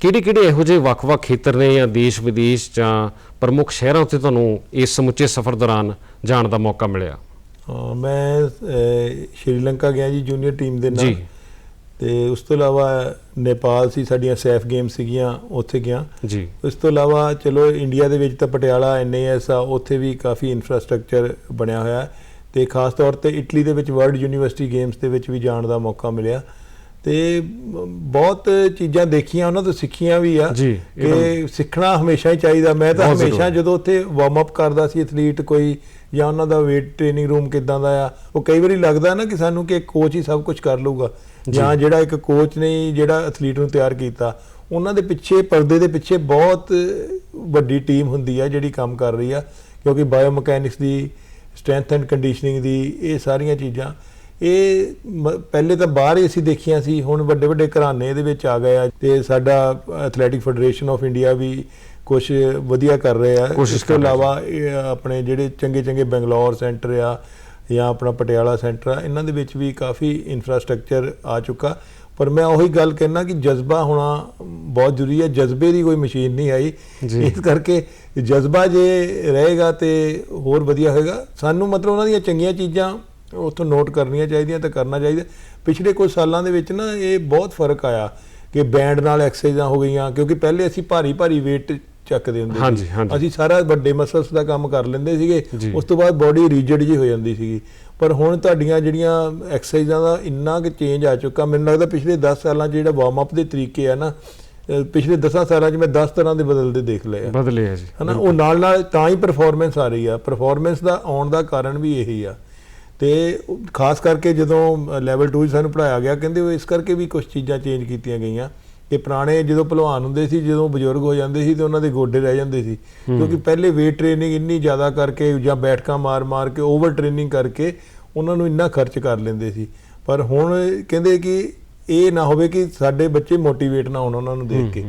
ਕਿਹੜੇ ਕਿਹੜੇ ਇਹੋ ਜਿਹੇ ਵੱਖ-ਵੱਖ ਖੇਤਰ ਨੇ ਜਾਂ ਦੇਸ਼ ਵਿਦੇਸ਼ ਜਾਂ ਪ੍ਰਮੁੱਖ ਸ਼ਹਿਰਾਂ ਉੱਤੇ ਤੁਹਾਨੂੰ ਇਸ ਸਮੁੱਚੇ ਸਫ਼ਰ ਦੌਰਾਨ ਜਾਣ ਦਾ ਮੌਕਾ ਮਿਲਿਆ?
ਮੈਂ ਸ਼੍ਰੀਲੰਕਾ ਗਿਆ ਜੀ ਜੂਨੀਅਰ ਟੀਮ ਦੇ ਨਾਲ।
ਜੀ।
ਤੇ ਉਸ ਤੋਂ ਇਲਾਵਾ ਨੇਪਾਲ ਸੀ ਸਾਡੀਆਂ ਸੈਫ ਗੇਮ ਸੀਗੀਆਂ ਉੱਥੇ ਗਿਆ।
ਜੀ।
ਉਸ ਤੋਂ ਇਲਾਵਾ ਚਲੋ ਇੰਡੀਆ ਦੇ ਵਿੱਚ ਤਾਂ ਪਟਿਆਲਾ ਐਨਏਐਸ ਆ ਉੱਥੇ ਵੀ ਕਾਫੀ ਇਨਫਰਾਸਟ੍ਰਕਚਰ ਬਣਿਆ ਹੋਇਆ ਤੇ ਖਾਸ ਤੌਰ ਤੇ ਇਟਲੀ ਦੇ ਵਿੱਚ ਵਰਲਡ ਯੂਨੀਵਰਸਿਟੀ ਗੇਮਸ ਦੇ ਵਿੱਚ ਵੀ ਜਾਣ ਦਾ ਮੌਕਾ ਮਿਲਿਆ। ਤੇ ਬਹੁਤ ਚੀਜ਼ਾਂ ਦੇਖੀਆਂ ਉਹਨਾਂ ਤੋਂ ਸਿੱਖੀਆਂ ਵੀ ਆ ਕਿ ਸਿੱਖਣਾ ਹਮੇਸ਼ਾ ਹੀ ਚਾਹੀਦਾ। ਮੈਂ ਤਾਂ ਹਮੇਸ਼ਾ। ਜਦੋਂ ਉੱਥੇ ਵਾਰਮ ਅਪ ਕਰਦਾ ਸੀ ਐਥਲੀਟ ਕੋਈ ਜਾਂ ਉਹਨਾਂ ਦਾ weight ਟ੍ਰੇਨਿੰਗ ਰੂਮ ਕਿਦਾਂ ਦਾ ਆ ਉਹ ਕਈ ਵਾਰੀ ਲੱਗਦਾ ਨਾ ਕਿ ਸਾਨੂੰ ਕਿ ਕੋਚ ਹੀ ਸਭ ਕੁਝ ਕਰ ਲਊਗਾ। ਜਾਂ ਜਿਹੜਾ ਇੱਕ ਕੋਚ ਨੇ ਜਿਹੜਾ ਐਥਲੀਟ ਨੂੰ ਤਿਆਰ ਕੀਤਾ ਉਹਨਾਂ ਦੇ ਪਿੱਛੇ ਪਰਦੇ ਦੇ ਪਿੱਛੇ ਬਹੁਤ ਵੱਡੀ ਟੀਮ ਹੁੰਦੀ ਆ ਜਿਹੜੀ ਕੰਮ ਕਰ ਰਹੀ ਆ ਕਿਉਂਕਿ ਬਾਇਓਮੈਕੈਨਿਕਸ ਦੀ ਸਟਰੈਂਥ ਐਂਡ ਕੰਡੀਸ਼ਨਿੰਗ ਦੀ ਇਹ ਸਾਰੀਆਂ ਚੀਜ਼ਾਂ। ਇਹ ਪਹਿਲੇ ਤਾਂ ਬਾਹਰ ਹੀ ਅਸੀਂ ਦੇਖੀਆਂ ਸੀ ਹੁਣ ਵੱਡੇ ਵੱਡੇ ਘਰਾਣੇ ਇਹਦੇ ਵਿੱਚ ਆ ਗਏ ਆ ਤੇ ਸਾਡਾ ਐਥਲੈਟਿਕ ਫੈਡਰੇਸ਼ਨ ਆਫ ਇੰਡੀਆ ਵੀ ਕੁਝ ਵਧੀਆ ਕਰ ਰਹੇ। ਆ ਇਸ ਤੋਂ। ਇਲਾਵਾ ਇਹ ਆਪਣੇ ਜਿਹੜੇ ਚੰਗੇ ਚੰਗੇ ਬੰਗਲੌਰ ਸੈਂਟਰ ਆ ਜਾਂ ਆਪਣਾ ਪਟਿਆਲਾ ਸੈਂਟਰ ਆ ਇਹਨਾਂ ਦੇ ਵਿੱਚ ਵੀ ਕਾਫੀ ਇਨਫਰਾਸਟ੍ਰਕਚਰ ਆ ਚੁੱਕਾ। ਪਰ ਮੈਂ ਉਹੀ ਗੱਲ ਕਹਿਣਾ ਕਿ ਜਜ਼ਬਾ ਹੋਣਾ ਬਹੁਤ ਜ਼ਰੂਰੀ ਹੈ ਜਜ਼ਬੇ ਦੀ ਕੋਈ ਮਸ਼ੀਨ ਨਹੀਂ ਆਈ। ਇਸ ਕਰਕੇ ਜਜ਼ਬਾ ਜੇ ਰਹੇਗਾ ਤੇ ਹੋਰ ਵਧੀਆ ਹੋਏਗਾ। ਸਾਨੂੰ ਮਤਲਬ ਉਹਨਾਂ ਦੀਆਂ ਚੰਗੀਆਂ ਚੀਜ਼ਾਂ ਉੱਥੋਂ ਨੋਟ ਕਰਨੀਆਂ ਚਾਹੀਦੀਆਂ ਤੇ ਕਰਨਾ ਚਾਹੀਦਾ। ਪਿਛਲੇ ਕੁਝ ਸਾਲਾਂ ਦੇ ਵਿੱਚ ਨਾ ਇਹ ਬਹੁਤ ਫ਼ਰਕ ਆਇਆ ਕਿ ਬੈਂਡ ਨਾਲ ਐਕਸਰਸਾਈਜ਼ਾਂ ਹੋ ਗਈਆਂ ਕਿਉਂਕਿ ਪਹਿਲੇ ਅਸੀਂ ਭਾਰੀ ਭਾਰੀ weight ਚੱਕਦੇ ਹੁੰਦੇ
ਹਾਂਜੀ।
ਅਸੀਂ ਸਾਰਾ ਵੱਡੇ ਮਸਲਸ ਦਾ ਕੰਮ ਕਰ ਲੈਂਦੇ ਸੀਗੇ। ਉਸ ਤੋਂ ਬਾਅਦ ਬਾਡੀ ਰੀਜਡ ਜੀ ਹੋ ਜਾਂਦੀ ਸੀਗੀ। ਪਰ ਹੁਣ ਤੁਹਾਡੀਆਂ ਜਿਹੜੀਆਂ ਐਕਸਰਸਾਈਜ਼ਾਂ ਦਾ ਇੰਨਾ ਕਿ ਚੇਂਜ ਆ ਚੁੱਕਾ। ਮੈਨੂੰ ਲੱਗਦਾ ਪਿਛਲੇ 10 ਸਾਲਾਂ 'ਚ ਜਿਹੜਾ ਵਾਰਮ ਅਪ ਦੇ ਤਰੀਕੇ ਆ ਨਾ ਪਿਛਲੇ 10 ਸਾਲਾਂ 'ਚ ਮੈਂ 10 ਤਰ੍ਹਾਂ ਦੇ ਬਦਲਦੇ ਦੇਖ ਲਏ ਆ।
ਬਦਲੇ ਆ ਜੀ
ਹਨਾ ਉਹ ਨਾਲ ਨਾਲ ਤਾਂ ਹੀ ਪਰਫਾਰਮੈਂਸ ਆ ਰਹੀ ਆ। ਪਰਫਾਰਮੈਂਸ ਦਾ ਆਉਣ ਦਾ ਕਾਰਨ ਵੀ ਇਹੀ ਆ। ਤੇ ਖਾਸ ਕਰਕੇ ਜਦੋਂ ਲੈਵਲ 2 ਸਾਨੂੰ ਪੜਾਇਆ ਗਿਆ ਕਹਿੰਦੇ ਉਹ ਇਸ ਕਰਕੇ ਵੀ ਕੁਝ ਚੀਜ਼ਾਂ ਚੇਂਜ ਕੀਤੀਆਂ ਗਈਆਂ। ਕਿ ਪੁਰਾਣੇ ਜਦੋਂ ਪਹਿਲਵਾਨ ਹੁੰਦੇ ਸੀ ਜਦੋਂ ਬਜ਼ੁਰਗ ਹੋ ਜਾਂਦੇ ਸੀ ਤੇ ਉਹਨਾਂ ਦੇ ਗੋਡੇ ਰਹਿ ਜਾਂਦੇ ਸੀ। ਕਿਉਂਕਿ ਪਹਿਲੇ weight ਟ੍ਰੇਨਿੰਗ ਇੰਨੀ ਜ਼ਿਆਦਾ ਕਰਕੇ ਜਾਂ ਬੈਠਕਾਂ ਮਾਰ-ਮਾਰ ਕੇ ਓਵਰ ਟ੍ਰੇਨਿੰਗ ਕਰਕੇ ਉਹਨਾਂ ਨੂੰ ਇੰਨਾ ਖਰਚ ਕਰ ਲੈਂਦੇ ਸੀ। ਪਰ ਹੁਣ ਕਹਿੰਦੇ ਕਿ ਇਹ ਨਾ ਹੋਵੇ ਕਿ ਸਾਡੇ ਬੱਚੇ ਮੋਟੀਵੇਟ ਨਾ ਹੋਣ ਉਹਨਾਂ ਨੂੰ ਦੇਖ ਕੇ।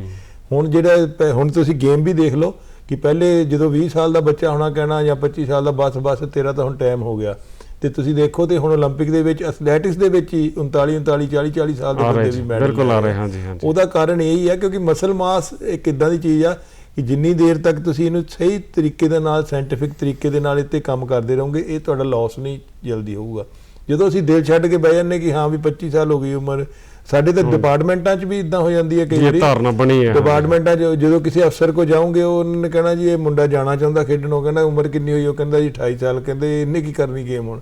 ਹੁਣ ਜਿਹੜਾ ਹੁਣ ਤੁਸੀਂ ਗੇਮ ਵੀ ਦੇਖ ਲਓ ਕਿ ਪਹਿਲੇ ਜਦੋਂ 20 ਸਾਲ ਦਾ ਬੱਚਾ ਹੋਣਾ ਕਹਿਣਾ ਜਾਂ 25 ਸਾਲ ਦਾ ਬਸ ਬਸ ਤੇਰਾ ਤਾਂ ਹੁਣ ਟਾਈਮ ਹੋ ਗਿਆ। ਤੇ ਤੁਸੀਂ ਦੇਖੋ ਤੇ ਹੁਣ 올림픽 ਦੇ ਵਿੱਚ ਐਥਲੈਟਿਕਸ ਦੇ ਵਿੱਚ ਹੀ 39 39 40 40 ਸਾਲ ਦੇ
ਆ ਰਹੇ
ਬੰਦੇ
ਜੀ
ਵੀ ਮੈਡਲ
ਬਿਲਕੁਲ ਆ ਰਹੇ ਹਾਂਜੀ ਹਾਂਜੀ
ਉਹਦਾ ਕਾਰਨ ਇਹ ਹੀ ਹੈ ਕਿਉਂਕਿ ਮਸਲ ਮਾਸ ਇੱਕ ਇਦਾਂ ਦੀ ਚੀਜ਼ ਆ ਕਿ ਜਿੰਨੀ ਦੇਰ ਤੱਕ ਤੁਸੀਂ ਇਹਨੂੰ ਸਹੀ ਤਰੀਕੇ ਦੇ ਨਾਲ ਸਾਇੰਟੀਫਿਕ ਤਰੀਕੇ ਦੇ ਨਾਲ ਇੱਥੇ ਕੰਮ ਕਰਦੇ ਰਹੋਗੇ ਇਹ ਤੁਹਾਡਾ ਲਾਸ ਨਹੀਂ ਜਲਦੀ ਹੋਊਗਾ ਜਦੋਂ ਅਸੀਂ ਦਿਲ ਛੱਡ ਕੇ ਬਹਿ ਜਾਂਦੇ ਕਿ ਹਾਂ ਵੀ 25 ਸਾਲ ਹੋ ਗਈ ਉਮਰ ਸਾਡੇ ਤਾਂ ਡਿਪਾਰਟਮੈਂਟਾਂ 'ਚ ਵੀ ਇਦਾਂ ਹੋ ਜਾਂਦੀ ਹੈ ਕਈ
ਇਹ
ਵਾਰੀ।
ਧਾਰਨਾ ਬਣੀ ਹੈ
ਡਿਪਾਰਟਮੈਂਟਾਂ 'ਚ ਜਦੋਂ ਕਿਸੇ ਅਫਸਰ ਕੋ ਜਾਓਗੇ ਉਹ ਉਹਨਾਂ ਨੇ ਕਹਿਣਾ ਜੀ ਇਹ ਮੁੰਡਾ ਜਾਣਾ ਚਾਹੁੰਦਾ ਖੇਡਣ ਉਹ ਕਹਿੰਦਾ ਉਮਰ ਕਿੰਨੀ ਹੋਈ ਉਹ ਕਹਿੰਦਾ ਜੀ 28 ਸਾਲ ਕਹਿੰਦੇ ਇਹਨੇ ਕੀ ਕਰਨੀ ਗੇਮ ਹੁਣ?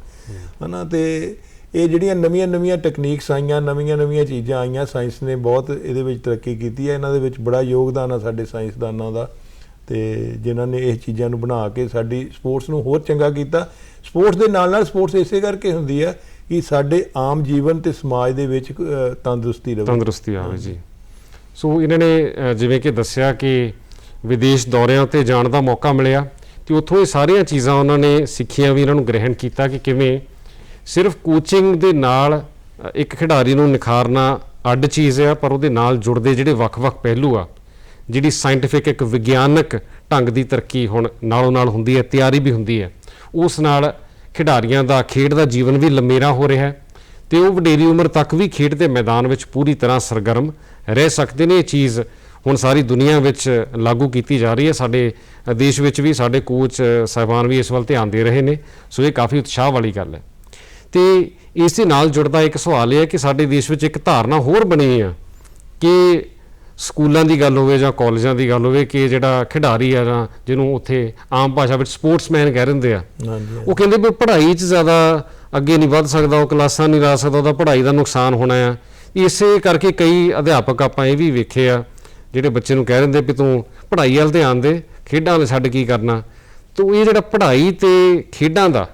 ਹਨਾ ਤੇ ਇਹ ਜਿਹੜੀਆਂ ਨਵੀਆਂ ਨਵੀਆਂ ਟੈਕਨੀਕਸ ਆਈਆਂ ਨਵੀਆਂ ਨਵੀਆਂ ਚੀਜ਼ਾਂ ਆਈਆਂ ਸਾਇੰਸ ਨੇ ਬਹੁਤ ਇਹਦੇ ਵਿੱਚ ਤਰੱਕੀ ਕੀਤੀ ਹੈ ਇਹਨਾਂ ਦੇ ਵਿੱਚ ਬੜਾ ਯੋਗਦਾਨ ਆ ਸਾਡੇ ਸਾਇੰਸਦਾਨਾਂ ਦਾ ਤੇ ਜਿਨ੍ਹਾਂ ਨੇ ਇਹ ਚੀਜ਼ਾਂ ਨੂੰ ਬਣਾ ਕੇ ਸਾਡੀ ਸਪੋਰਟਸ ਨੂੰ ਹੋਰ ਚੰਗਾ ਕੀਤਾ। ਸਪੋਰਟਸ ਦੇ ਨਾਲ ਨਾਲ ਸਪੋਰਟਸ ਇਸੇ ਕਰਕੇ ਹੁੰਦੀ ਹੈ ਕਿ ਸਾਡੇ ਆਮ ਜੀਵਨ ਤੇ ਸਮਾਜ ਦੇ ਵਿੱਚ ਤੰਦਰੁਸਤੀ ਰਹੇ
ਤੰਦਰੁਸਤੀ ਆਵੇ ਜੀ। ਸੋ ਇਹਨਾਂ ਨੇ ਜਿਵੇਂ ਕਿ ਦੱਸਿਆ ਕਿ ਵਿਦੇਸ਼ ਦੌਰਿਆਂ ਤੇ ਜਾਣ ਦਾ ਮੌਕਾ ਮਿਲਿਆ ਤੇ ਉੱਥੋਂ ਇਹ ਸਾਰੀਆਂ ਚੀਜ਼ਾਂ ਉਹਨਾਂ ਨੇ ਸਿੱਖੀਆਂ ਵੀ ਇਹਨਾਂ ਨੂੰ ਗ੍ਰਹਿਣ ਕੀਤਾ ਕਿ ਕਿਵੇਂ ਸਿਰਫ ਕੋਚਿੰਗ ਦੇ ਨਾਲ ਇੱਕ ਖਿਡਾਰੀ ਨੂੰ ਨਿਖਾਰਨਾ ਅੱਡ ਚੀਜ਼ ਆ ਪਰ ਉਹਦੇ ਨਾਲ ਜੁੜਦੇ ਜਿਹੜੇ ਵੱਖ-ਵੱਖ ਪਹਿਲੂ ਆ ਜਿਹੜੀ ਸਾਇੰਟੀਫਿਕ ਇੱਕ ਵਿਗਿਆਨਕ ਢੰਗ ਦੀ ਤਰੱਕੀ ਹੁਣ ਨਾਲੋਂ ਨਾਲ ਹੁੰਦੀ ਹੈ ਤਿਆਰੀ ਵੀ ਹੁੰਦੀ ਹੈ ਉਸ ਨਾਲ ਖਿਡਾਰੀਆਂ ਦਾ ਖੇਡ ਦਾ ਜੀਵਨ ਵੀ ਲੰਮੇਰਾ ਹੋ ਰਿਹਾ ਹੈ ਤੇ ਉਹ ਵਡੇਰੀ ਉਮਰ ਤੱਕ ਵੀ ਖੇਡ ਦੇ ਮੈਦਾਨ ਵਿੱਚ ਪੂਰੀ ਤਰ੍ਹਾਂ ਸਰਗਰਮ ਰਹਿ ਸਕਦੇ ਨੇ। ਇਹ ਚੀਜ਼ ਹੁਣ ਸਾਰੀ ਦੁਨੀਆ ਵਿੱਚ ਲਾਗੂ ਕੀਤੀ ਜਾ ਰਹੀ ਹੈ। ਸਾਡੇ ਦੇਸ਼ ਵਿੱਚ ਵੀ ਸਾਡੇ ਕੋਚ ਅ, ਸਾਹਿਬਾਨ ਵੀ ਇਸ ਵੱਲ ਧਿਆਨ ਦੇ ਰਹੇ ਨੇ। ਸੋ ਇਹ ਕਾਫੀ ਉਤਸ਼ਾਹ ਵਾਲੀ ਗੱਲ ਹੈ। ਤੇ ਇਸ ਦੇ ਨਾਲ ਜੁੜਦਾ ਇੱਕ ਸਵਾਲ ਇਹ ਹੈ ਕਿ ਸਾਡੇ ਦੇਸ਼ ਵਿੱਚ ਇੱਕ ਧਾਰਨਾ ਹੋਰ ਬਣੀ ਆ ਕਿ ਸਕੂਲਾਂ ਦੀ ਗੱਲ ਹੋਵੇ ਜਾਂ ਕਾਲਜਾਂ ਦੀ ਗੱਲ ਹੋਵੇ ਕਿ ਜਿਹੜਾ ਖਿਡਾਰੀ ਆ ਜਾਂ ਜਿਹਨੂੰ ਉੱਥੇ ਆਮ ਭਾਸ਼ਾ ਵਿੱਚ ਸਪੋਰਟਸਮੈਨ ਕਹਿ ਦਿੰਦੇ ਆ ਉਹ ਕਹਿੰਦੇ ਵੀ ਪੜ੍ਹਾਈ 'ਚ ਜ਼ਿਆਦਾ ਅੱਗੇ ਨਹੀਂ ਵੱਧ ਸਕਦਾ ਉਹ ਕਲਾਸਾਂ ਨਹੀਂ ਲਾ ਸਕਦਾ ਉਹਦਾ ਪੜ੍ਹਾਈ ਦਾ ਨੁਕਸਾਨ ਹੋਣਾ ਆ। ਇਸੇ ਕਰਕੇ ਕਈ ਅਧਿਆਪਕ ਆਪਾਂ ਇਹ ਵੀ ਵੇਖੇ ਆ ਜਿਹੜੇ ਬੱਚੇ ਨੂੰ ਕਹਿ ਦਿੰਦੇ ਵੀ ਤੂੰ ਪੜ੍ਹਾਈ ਵੱਲ ਧਿਆਨ ਦੇ ਖੇਡਾਂ ਵੱਲ ਛੱਡ ਕੀ ਕਰਨਾ। ਤੋ ਇਹ ਜਿਹੜਾ ਪੜ੍ਹਾਈ ਤੇ ਖੇਡਾਂ ਦਾ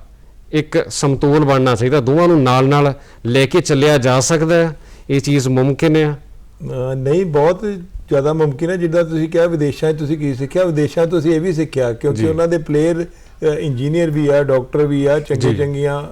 ਇੱਕ ਸਮਤੋਲ ਬਣਨਾ ਚਾਹੀਦਾ ਦੋਵਾਂ ਨੂੰ ਨਾਲ-ਨਾਲ ਲੈ ਕੇ ਚੱਲਿਆ ਜਾ ਸਕਦਾ ਹੈ। ਇਹ ਚੀਜ਼ ਮੁਮਕਿਨ ਹੈ
ਨਹੀਂ ਬਹੁਤ ਜ਼ਿਆਦਾ ਮੁਮਕਿਨ ਹੈ ਜਿੱਦਾਂ ਤੁਸੀਂ ਕਿਹਾ ਵਿਦੇਸ਼ਾਂ 'ਚ ਤੁਸੀਂ ਕੀ ਸਿੱਖਿਆ ਵਿਦੇਸ਼ਾਂ 'ਚ ਤੁਸੀਂ ਇਹ ਵੀ ਸਿੱਖਿਆ ਕਿਉਂਕਿ
ਜੀ।
ਉਹਨਾਂ ਦੇ ਪਲੇਅਰ ਇੰਜੀਨੀਅਰ ਵੀ ਆ ਡਾਕਟਰ ਵੀ ਆ ਚੰਗੀ
ਜੀ।
ਚੰਗੀਆਂ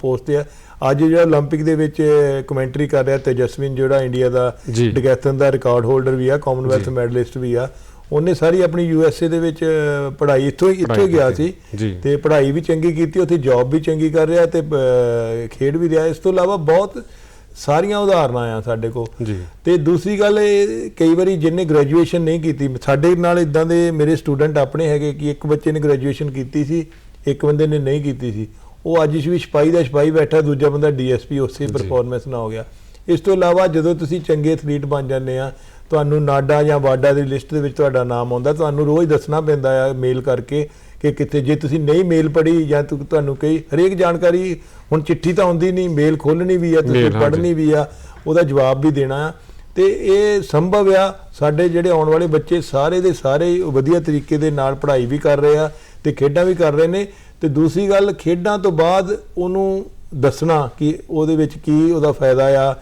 ਪੋਸਟ ਆ ਅੱਜ ਜਿਹੜਾ 올림픽 ਦੇ ਵਿੱਚ ਕਮੈਂਟਰੀ ਕਰ ਰਿਹਾ ਤੇਜਸਵਿਨ ਜਿਹੜਾ ਇੰਡੀਆ ਦਾ
ਜੀ।
ਡਿਗੈਥਨ ਦਾ ਰਿਕਾਰਡ ਹੋਲਡਰ ਵੀ ਆ ਕਾਮਨਵੈਲਥ
ਜੀ।
ਮੈਡਲਿਸਟ ਵੀ ਆ ਉਹਨੇ ਸਾਰੀ ਆਪਣੀ ਯੂਐਸਏ ਦੇ ਵਿੱਚ ਅਹ, ਪੜ੍ਹਾਈ ਇੱਥੋਂ ਹੀ ਇੱਥੋਂ ਹੀ
ਪੜ੍ਹਾਈ
ਗਿਆ
ਕੀਤੀ।
ਸੀ
ਜੀ।
ਤੇ ਪੜ੍ਹਾਈ ਵੀ ਚੰਗੀ ਕੀਤੀ ਉੱਥੇ ਜੌਬ ਵੀ ਚੰਗੀ ਕਰ ਰਿਹਾ ਤੇ ਅਹ, ਖੇਡ ਵੀ ਰਿਹਾ ਇਸ ਤੋਂ ਇਲਾਵਾ ਬਹੁਤ ਸਾਰੀਆਂ ਉਦਾਹਰਨਾਂ ਆ ਸਾਡੇ ਕੋਲ।
ਜੀ।
ਤੇ ਦੂਸਰੀ ਗੱਲ ਇਹ ਕਈ ਵਾਰੀ ਜਿਹਨੇ ਗ੍ਰੈਜੂਏਸ਼ਨ ਨਹੀਂ ਕੀਤੀ ਸਾਡੇ ਨਾਲ ਇਦਾਂ ਦੇ ਮੇਰੇ ਸਟੂਡੈਂਟ ਆਪਣੇ ਹੈਗੇ ਕਿ ਇੱਕ ਬੱਚੇ ਨੇ ਗ੍ਰੈਜੂਏਸ਼ਨ ਕੀਤੀ ਸੀ ਇੱਕ ਬੰਦੇ ਨੇ ਨਹੀਂ ਕੀਤੀ ਸੀ। ਉਹ ਅੱਜ ਵੀ ਸਿਪਾਹੀ ਦਾ ਸਿਪਾਹੀ ਬੈਠਾ ਦੂਜਾ ਬੰਦਾ ਡੀਐਸਪੀ ਉਸੇ। ਪਰਫਾਰਮੈਂਸ ਨਾ ਹੋ ਗਿਆ। ਇਸ ਤੋਂ ਇਲਾਵਾ ਜਦੋਂ ਤੁਸੀਂ ਚੰਗੇ ਐਥਲੀਟ ਬਣ ਜਾਂਦੇ ਆ ਤੁਹਾਨੂੰ ਨਾਡਾ ਜਾਂ ਵਾਡਾ ਦੀ ਲਿਸਟ ਦੇ ਵਿੱਚ ਤੁਹਾਡਾ ਨਾਮ ਆਉਂਦਾ ਤੁਹਾਨੂੰ ਰੋਜ਼ ਦੱਸਣਾ ਪੈਂਦਾ ਆ ਮੇਲ ਕਰਕੇ ਕਿ ਕਿੱਥੇ ਜੇ ਤੁਸੀਂ ਨਹੀਂ ਮੇਲ ਪੜ੍ਹੀ ਜਾਂ ਤੁਹਾਨੂੰ ਕਈ ਹਰੇਕ ਜਾਣਕਾਰੀ ਹੁਣ ਚਿੱਠੀ ਤਾਂ ਹੁੰਦੀ ਨਹੀਂ ਮੇਲ ਖੋਲਣੀ ਵੀ ਆ ਤੁਸੀਂ। ਪੜ੍ਹਨੀ ਵੀ ਆ ਉਹਦਾ ਜਵਾਬ ਵੀ ਦੇਣਾ ਆ ਤੇ ਇਹ ਸੰਭਵ ਆ ਸਾਡੇ ਜਿਹੜੇ ਆਉਣ ਵਾਲੇ ਬੱਚੇ ਸਾਰੇ ਦੇ ਸਾਰੇ ਵਧੀਆ ਤਰੀਕੇ ਦੇ ਨਾਲ ਪੜ੍ਹਾਈ ਵੀ ਕਰ ਰਹੇ ਆ ਤੇ ਖੇਡਾਂ ਵੀ ਕਰ ਰਹੇ ਨੇ ਤੇ ਦੂਸਰੀ ਗੱਲ ਖੇਡਾਂ ਤੋਂ ਬਾਅਦ ਉਹਨੂੰ ਦੱਸਣਾ ਕਿ ਉਹਦੇ ਵਿੱਚ ਕੀ ਉਹਦਾ ਫਾਇਦਾ ਆ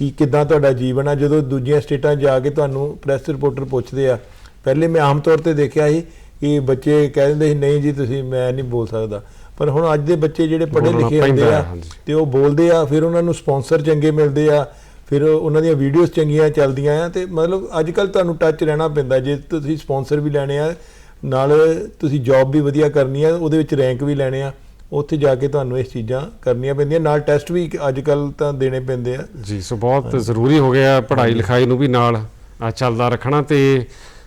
ਕਿ ਕਿੱਦਾਂ ਤੁਹਾਡਾ ਜੀਵਨ ਆ ਜਦੋਂ ਦੂਜੀਆਂ ਸਟੇਟਾਂ ਜਾ ਕੇ ਤੁਹਾਨੂੰ ਪ੍ਰੈਸ ਰਿਪੋਰਟਰ ਪੁੱਛਦੇ ਆ। ਪਹਿਲੇ ਮੈਂ ਆਮ ਤੌਰ ਤੇ ਦੇਖਿਆ ਸੀ ਕਿ ਬੱਚੇ ਕਹਿ ਦਿੰਦੇ ਸੀ ਨਹੀਂ ਜੀ ਤੁਸੀਂ ਮੈਂ ਨਹੀਂ ਬੋਲ ਸਕਦਾ। ਪਰ ਹੁਣ ਅੱਜ ਦੇ ਬੱਚੇ ਜਿਹੜੇ ਪੜ੍ਹੇ ਲਿਖੇ ਹੁੰਦੇ ਆ। ਤੇ ਉਹ ਬੋਲਦੇ ਆ ਫਿਰ ਉਹਨਾਂ ਨੂੰ ਸਪਾਂਸਰ ਚੰਗੇ ਮਿਲਦੇ ਆ ਫਿਰ ਉਹਨਾਂ ਦੀਆਂ ਵੀਡੀਓਜ਼ ਚੰਗੀਆਂ ਚੱਲਦੀਆਂ ਆ ਤੇ ਮਤਲਬ ਅੱਜ ਕੱਲ ਤੁਹਾਨੂੰ ਟੱਚ ਰਹਿਣਾ ਪੈਂਦਾ। ਜੇ ਤੁਸੀਂ ਸਪਾਂਸਰ ਵੀ ਲੈਣੇ ਆ ਨਾਲ ਤੁਸੀਂ ਜੌਬ ਵੀ ਵਧੀਆ ਕਰਨੀ ਆ ਉਹਦੇ ਵਿੱਚ ਰੈਂਕ ਵੀ ਲੈਣੇ ਆ। ਉੱਥੇ ਜਾ ਕੇ ਤੁਹਾਨੂੰ ਇਹ ਚੀਜ਼ਾਂ ਕਰਨੀਆਂ ਪੈਂਦੀਆਂ। ਨਾਲ ਟੈਸਟ ਵੀ ਅੱਜ ਕੱਲ ਤਾਂ ਦੇਣੇ ਪੈਂਦੇ ਆ।
ਜੀ, ਸੋ ਬਹੁਤ ਜ਼ਰੂਰੀ ਹੋ ਗਿਆ ਪੜ੍ਹਾਈ ਲਿਖਾਈ ਨੂੰ ਵੀ ਨਾਲ ਚੱਲਦਾ ਰੱਖਣਾ ਤੇ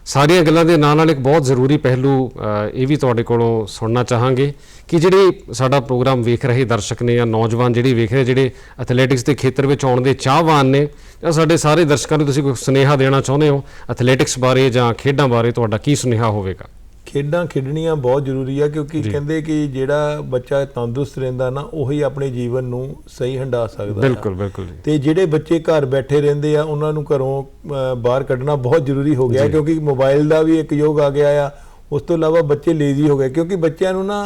ਸਾਰੀਆਂ ਗੱਲਾਂ ਦੇ ਨਾਲ ਨਾਲ ਇੱਕ ਬਹੁਤ ਜ਼ਰੂਰੀ ਪਹਿਲੂ ਇਹ ਵੀ ਤੁਹਾਡੇ ਕੋਲੋਂ ਸੁਣਨਾ ਚਾਹਾਂਗੇ ਕਿ ਜਿਹੜੇ ਸਾਡਾ ਪ੍ਰੋਗਰਾਮ ਵੇਖ ਰਹੇ ਦਰਸ਼ਕ ਨੇ ਜਾਂ ਨੌਜਵਾਨ ਜਿਹੜੇ ਵੇਖ ਰਹੇ, ਜਿਹੜੇ ਐਥਲੈਟਿਕਸ ਦੇ ਖੇਤਰ ਵਿੱਚ ਆਉਣ ਦੇ ਚਾਹਵਾਨ ਨੇ, ਜਾਂ ਸਾਡੇ ਸਾਰੇ ਦਰਸ਼ਕਾਂ ਨੂੰ ਤੁਸੀਂ ਕੋਈ ਸੁਨੇਹਾ ਦੇਣਾ ਚਾਹੁੰਦੇ ਹੋ ਐਥਲੈਟਿਕਸ ਬਾਰੇ ਜਾਂ ਖੇਡਾਂ ਬਾਰੇ ਤੁਹਾਡਾ ਕੀ ਸੁਨੇਹਾ ਹੋਵੇਗਾ?
ਖੇਡਾਂ ਖੇਡਣੀਆਂ ਬਹੁਤ ਜ਼ਰੂਰੀ ਆ ਕਿਉਂਕਿ। ਕਹਿੰਦੇ ਕਿ ਜਿਹੜਾ ਬੱਚਾ ਤੰਦਰੁਸਤ ਰਹਿੰਦਾ ਨਾ ਉਹੀ ਆਪਣੇ ਜੀਵਨ ਨੂੰ ਸਹੀ ਹੰਡਾ ਸਕਦਾ।
ਬਿਲਕੁਲ ਬਿਲਕੁਲ
ਤੇ ਜਿਹੜੇ ਬੱਚੇ ਘਰ ਬੈਠੇ ਰਹਿੰਦੇ ਆ ਉਹਨਾਂ ਨੂੰ ਘਰੋਂ ਬਾਹਰ ਕੱਢਣਾ ਬਹੁਤ ਜ਼ਰੂਰੀ ਹੋ ਗਿਆ। ਕਿਉਂਕਿ ਮੋਬਾਈਲ ਦਾ ਵੀ ਇੱਕ ਯੁੱਗ ਆ ਗਿਆ ਆ ਉਸ ਤੋਂ ਇਲਾਵਾ ਬੱਚੇ ਲੇਜ਼ੀ ਹੋ ਗਏ ਕਿਉਂਕਿ ਬੱਚਿਆਂ ਨੂੰ ਨਾ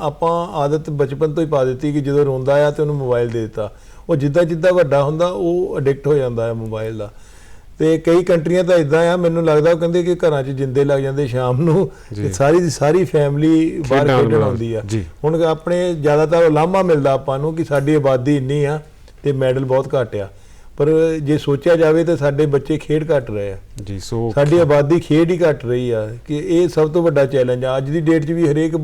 ਆਪਾਂ ਆਦਤ ਬਚਪਨ ਤੋਂ ਹੀ ਪਾ ਦਿੱਤੀ ਕਿ ਜਦੋਂ ਰੋਂਦਾ ਆ ਤੇ ਉਹਨੂੰ ਮੋਬਾਈਲ ਦੇ ਦਿੱਤਾ ਉਹ ਜਿੱਦਾਂ ਜਿੱਦਾਂ ਵੱਡਾ ਹੁੰਦਾ ਉਹ ਅਡਿਕਟ ਹੋ ਜਾਂਦਾ ਹੈ ਮੋਬਾਈਲ ਦਾ ਤੇ ਕਈ ਕੰਟਰੀਆਂ ਤਾਂ ਇਦਾਂ ਆ ਮੈਨੂੰ ਲੱਗਦਾ ਉਹ ਕਹਿੰਦੇ ਕਿ ਘਰਾਂ 'ਚ ਜਿੰਦੇ ਲੱਗ ਜਾਂਦੇ ਸ਼ਾਮ ਨੂੰ
ਜੀ।
ਤੇ ਸਾਰੀ ਦੀ ਸਾਰੀ ਫੈਮਿਲੀ ਬਾਹਰ
ਖੇਡਾਂ
ਖੇਡਣ ਆਉਂਦੀ ਆ
ਜੀ।
ਹੁਣ ਆਪਣੇ ਜ਼ਿਆਦਾਤਰ ਲਾਮਾ ਮਿਲਦਾ ਆਪਾਂ ਨੂੰ ਕਿ ਸਾਡੀ ਆਬਾਦੀ ਇੰਨੀ ਆ ਤੇ ਮੈਡਲ ਬਹੁਤ ਘੱਟ ਆ ਪਰ ਜੇ ਸੋਚਿਆ ਜਾਵੇ ਤਾਂ ਸਾਡੇ ਬੱਚੇ ਖੇਡ ਘੱਟ ਰਹੇ ਆ
ਜੀ ਸੋ
ਸਾਡੀ ਆਬਾਦੀ ਖੇਡ ਹੀ ਘਟ ਰਹੀ ਆ ਕਿ ਇਹ ਸਭ ਤੋਂ ਵੱਡਾ ਚੈਲੰਜ ਆ ਅੱਜ ਦੀ ਡੇਟ 'ਚ ਵੀ ਹਰੇਕ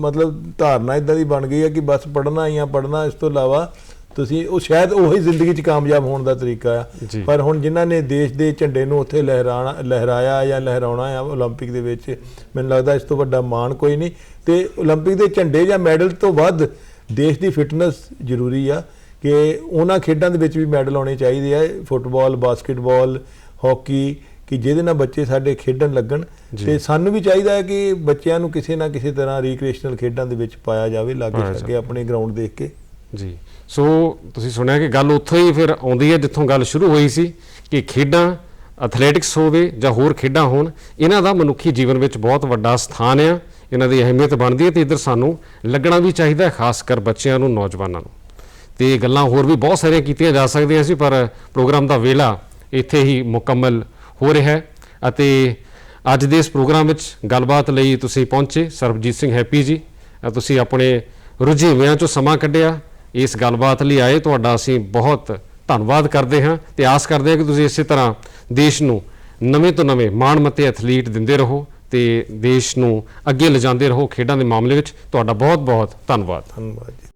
ਮਤਲਬ ਧਾਰਨਾ ਇਦਾਂ ਦੀ ਬਣ ਗਈ ਆ ਕਿ ਬਸ ਪੜ੍ਹਨਾ ਹੀ ਆ ਪੜ੍ਹਨਾ ਇਸ ਤੋਂ ਇਲਾਵਾ ਤੁਸੀਂ ਉਹ ਸ਼ਾਇਦ ਉਹੀ ਜ਼ਿੰਦਗੀ 'ਚ ਕਾਮਯਾਬ ਹੋਣ ਦਾ ਤਰੀਕਾ ਆ
ਜੀ।
ਪਰ ਹੁਣ ਜਿਨ੍ਹਾਂ ਨੇ ਦੇਸ਼ ਦੇ ਝੰਡੇ ਨੂੰ ਉੱਥੇ ਲਹਿਰਾਣਾ ਲਹਿਰਾਇਆ ਜਾਂ ਲਹਿਰਾਉਣਾ ਆ 올림픽 ਦੇ ਵਿੱਚ ਮੈਨੂੰ ਲੱਗਦਾ ਇਸ ਤੋਂ ਵੱਡਾ ਮਾਣ ਕੋਈ ਨਹੀਂ ਤੇ 올림픽 ਦੇ ਝੰਡੇ ਜਾਂ ਮੈਡਲ ਤੋਂ ਵੱਧ ਦੇਸ਼ ਦੀ ਫਿਟਨੈਸ ਜ਼ਰੂਰੀ ਆ ਕਿ ਉਹਨਾਂ ਖੇਡਾਂ ਦੇ ਵਿੱਚ ਵੀ ਮੈਡਲ ਆਉਣੇ ਚਾਹੀਦੇ ਆ ਫੁੱਟਬਾਲ ਬਾਸਕਟਬਾਲ ਹਾਕੀ ਕਿ ਜਿਹਦੇ ਨਾਲ ਬੱਚੇ ਸਾਡੇ ਖੇਡਣ ਲੱਗਣ
ਜੀ।
ਤੇ ਸਾਨੂੰ ਵੀ ਚਾਹੀਦਾ ਹੈ ਕਿ ਬੱਚਿਆਂ ਨੂੰ ਕਿਸੇ ਨਾ ਕਿਸੇ ਤਰ੍ਹਾਂ ਰੀਕ੍ਰੀਏਸ਼ਨਲ ਖੇਡਾਂ ਦੇ ਵਿੱਚ ਪਾਇਆ ਜਾਵੇ ਲਾਗੇ
ਪਾਇਆ
ਛੱਗੇ ਆਪਣੇ ਗਰਾਊਂਡ ਦੇਖ ਕੇ
ਜੀ ਸੋ ਤੁਸੀਂ ਸੁਣਿਆ ਕਿ ਗੱਲ ਉੱਥੋਂ ਹੀ ਫਿਰ ਆਉਂਦੀ ਹੈ ਜਿੱਥੋਂ ਗੱਲ ਸ਼ੁਰੂ ਹੋਈ ਸੀ ਕਿ ਖੇਡਾਂ ਐਥਲੈਟਿਕਸ ਹੋਵੇ ਜਾਂ ਹੋਰ ਖੇਡਾਂ ਹੋਣ, ਇਹਨਾਂ ਦਾ ਮਨੁੱਖੀ ਜੀਵਨ ਵਿੱਚ ਬਹੁਤ ਵੱਡਾ ਸਥਾਨ ਆ, ਇਹਨਾਂ ਦੀ ਅਹਿਮੀਅਤ ਬਣਦੀ ਹੈ ਤੇ ਇੱਧਰ ਸਾਨੂੰ ਲੱਗਣਾ ਵੀ ਚਾਹੀਦਾ ਖਾਸ ਕਰ ਬੱਚਿਆਂ ਨੂੰ, ਨੌਜਵਾਨਾਂ ਨੂੰ। ਤੇ ਗੱਲਾਂ ਹੋਰ ਵੀ ਬਹੁਤ ਸਾਰੀਆਂ ਕੀਤੀਆਂ ਜਾ ਸਕਦੀਆਂ ਸੀ, ਪਰ ਪ੍ਰੋਗਰਾਮ ਦਾ ਵੇਲਾ ਇੱਥੇ ਹੀ ਮੁਕੰਮਲ ਹੋ ਰਿਹਾ ਹੈ। ਅਤੇ ਅੱਜ ਦੇ ਇਸ ਪ੍ਰੋਗਰਾਮ ਵਿੱਚ ਗੱਲਬਾਤ ਲਈ ਤੁਸੀਂ ਪਹੁੰਚੇ ਸਰਬਜੀਤ ਸਿੰਘ ਹੈਪੀ ਜੀ। ਤੁਸੀਂ ਆਪਣੇ ਰੁਝੇਵਿਆਂ ਚੋਂ ਸਮਾਂ ਕੱਢਿਆ। ਇਸ ਗੱਲਬਾਤ ਲਈ ਆਏ ਤੁਹਾਡਾ ਅਸੀਂ ਬਹੁਤ ਧੰਨਵਾਦ ਕਰਦੇ ਹਾਂ ਤੇ ਆਸ ਕਰਦੇ ਹਾਂ ਕਿ ਤੁਸੀਂ ਇਸੇ ਤਰ੍ਹਾਂ ਦੇਸ਼ ਨੂੰ ਨਵੇਂ ਤੋਂ ਨਵੇਂ ਮਾਣਮੱਤੇ ਐਥਲੀਟ ਦਿੰਦੇ ਰਹੋ ਤੇ ਦੇਸ਼ ਨੂੰ ਅੱਗੇ ਲਿਜਾਂਦੇ ਰਹੋ ਖੇਡਾਂ ਦੇ ਮਾਮਲੇ ਵਿੱਚ। ਤੁਹਾਡਾ ਬਹੁਤ ਬਹੁਤ ਧੰਨਵਾਦ।
ਧੰਨਵਾਦ ਜੀ।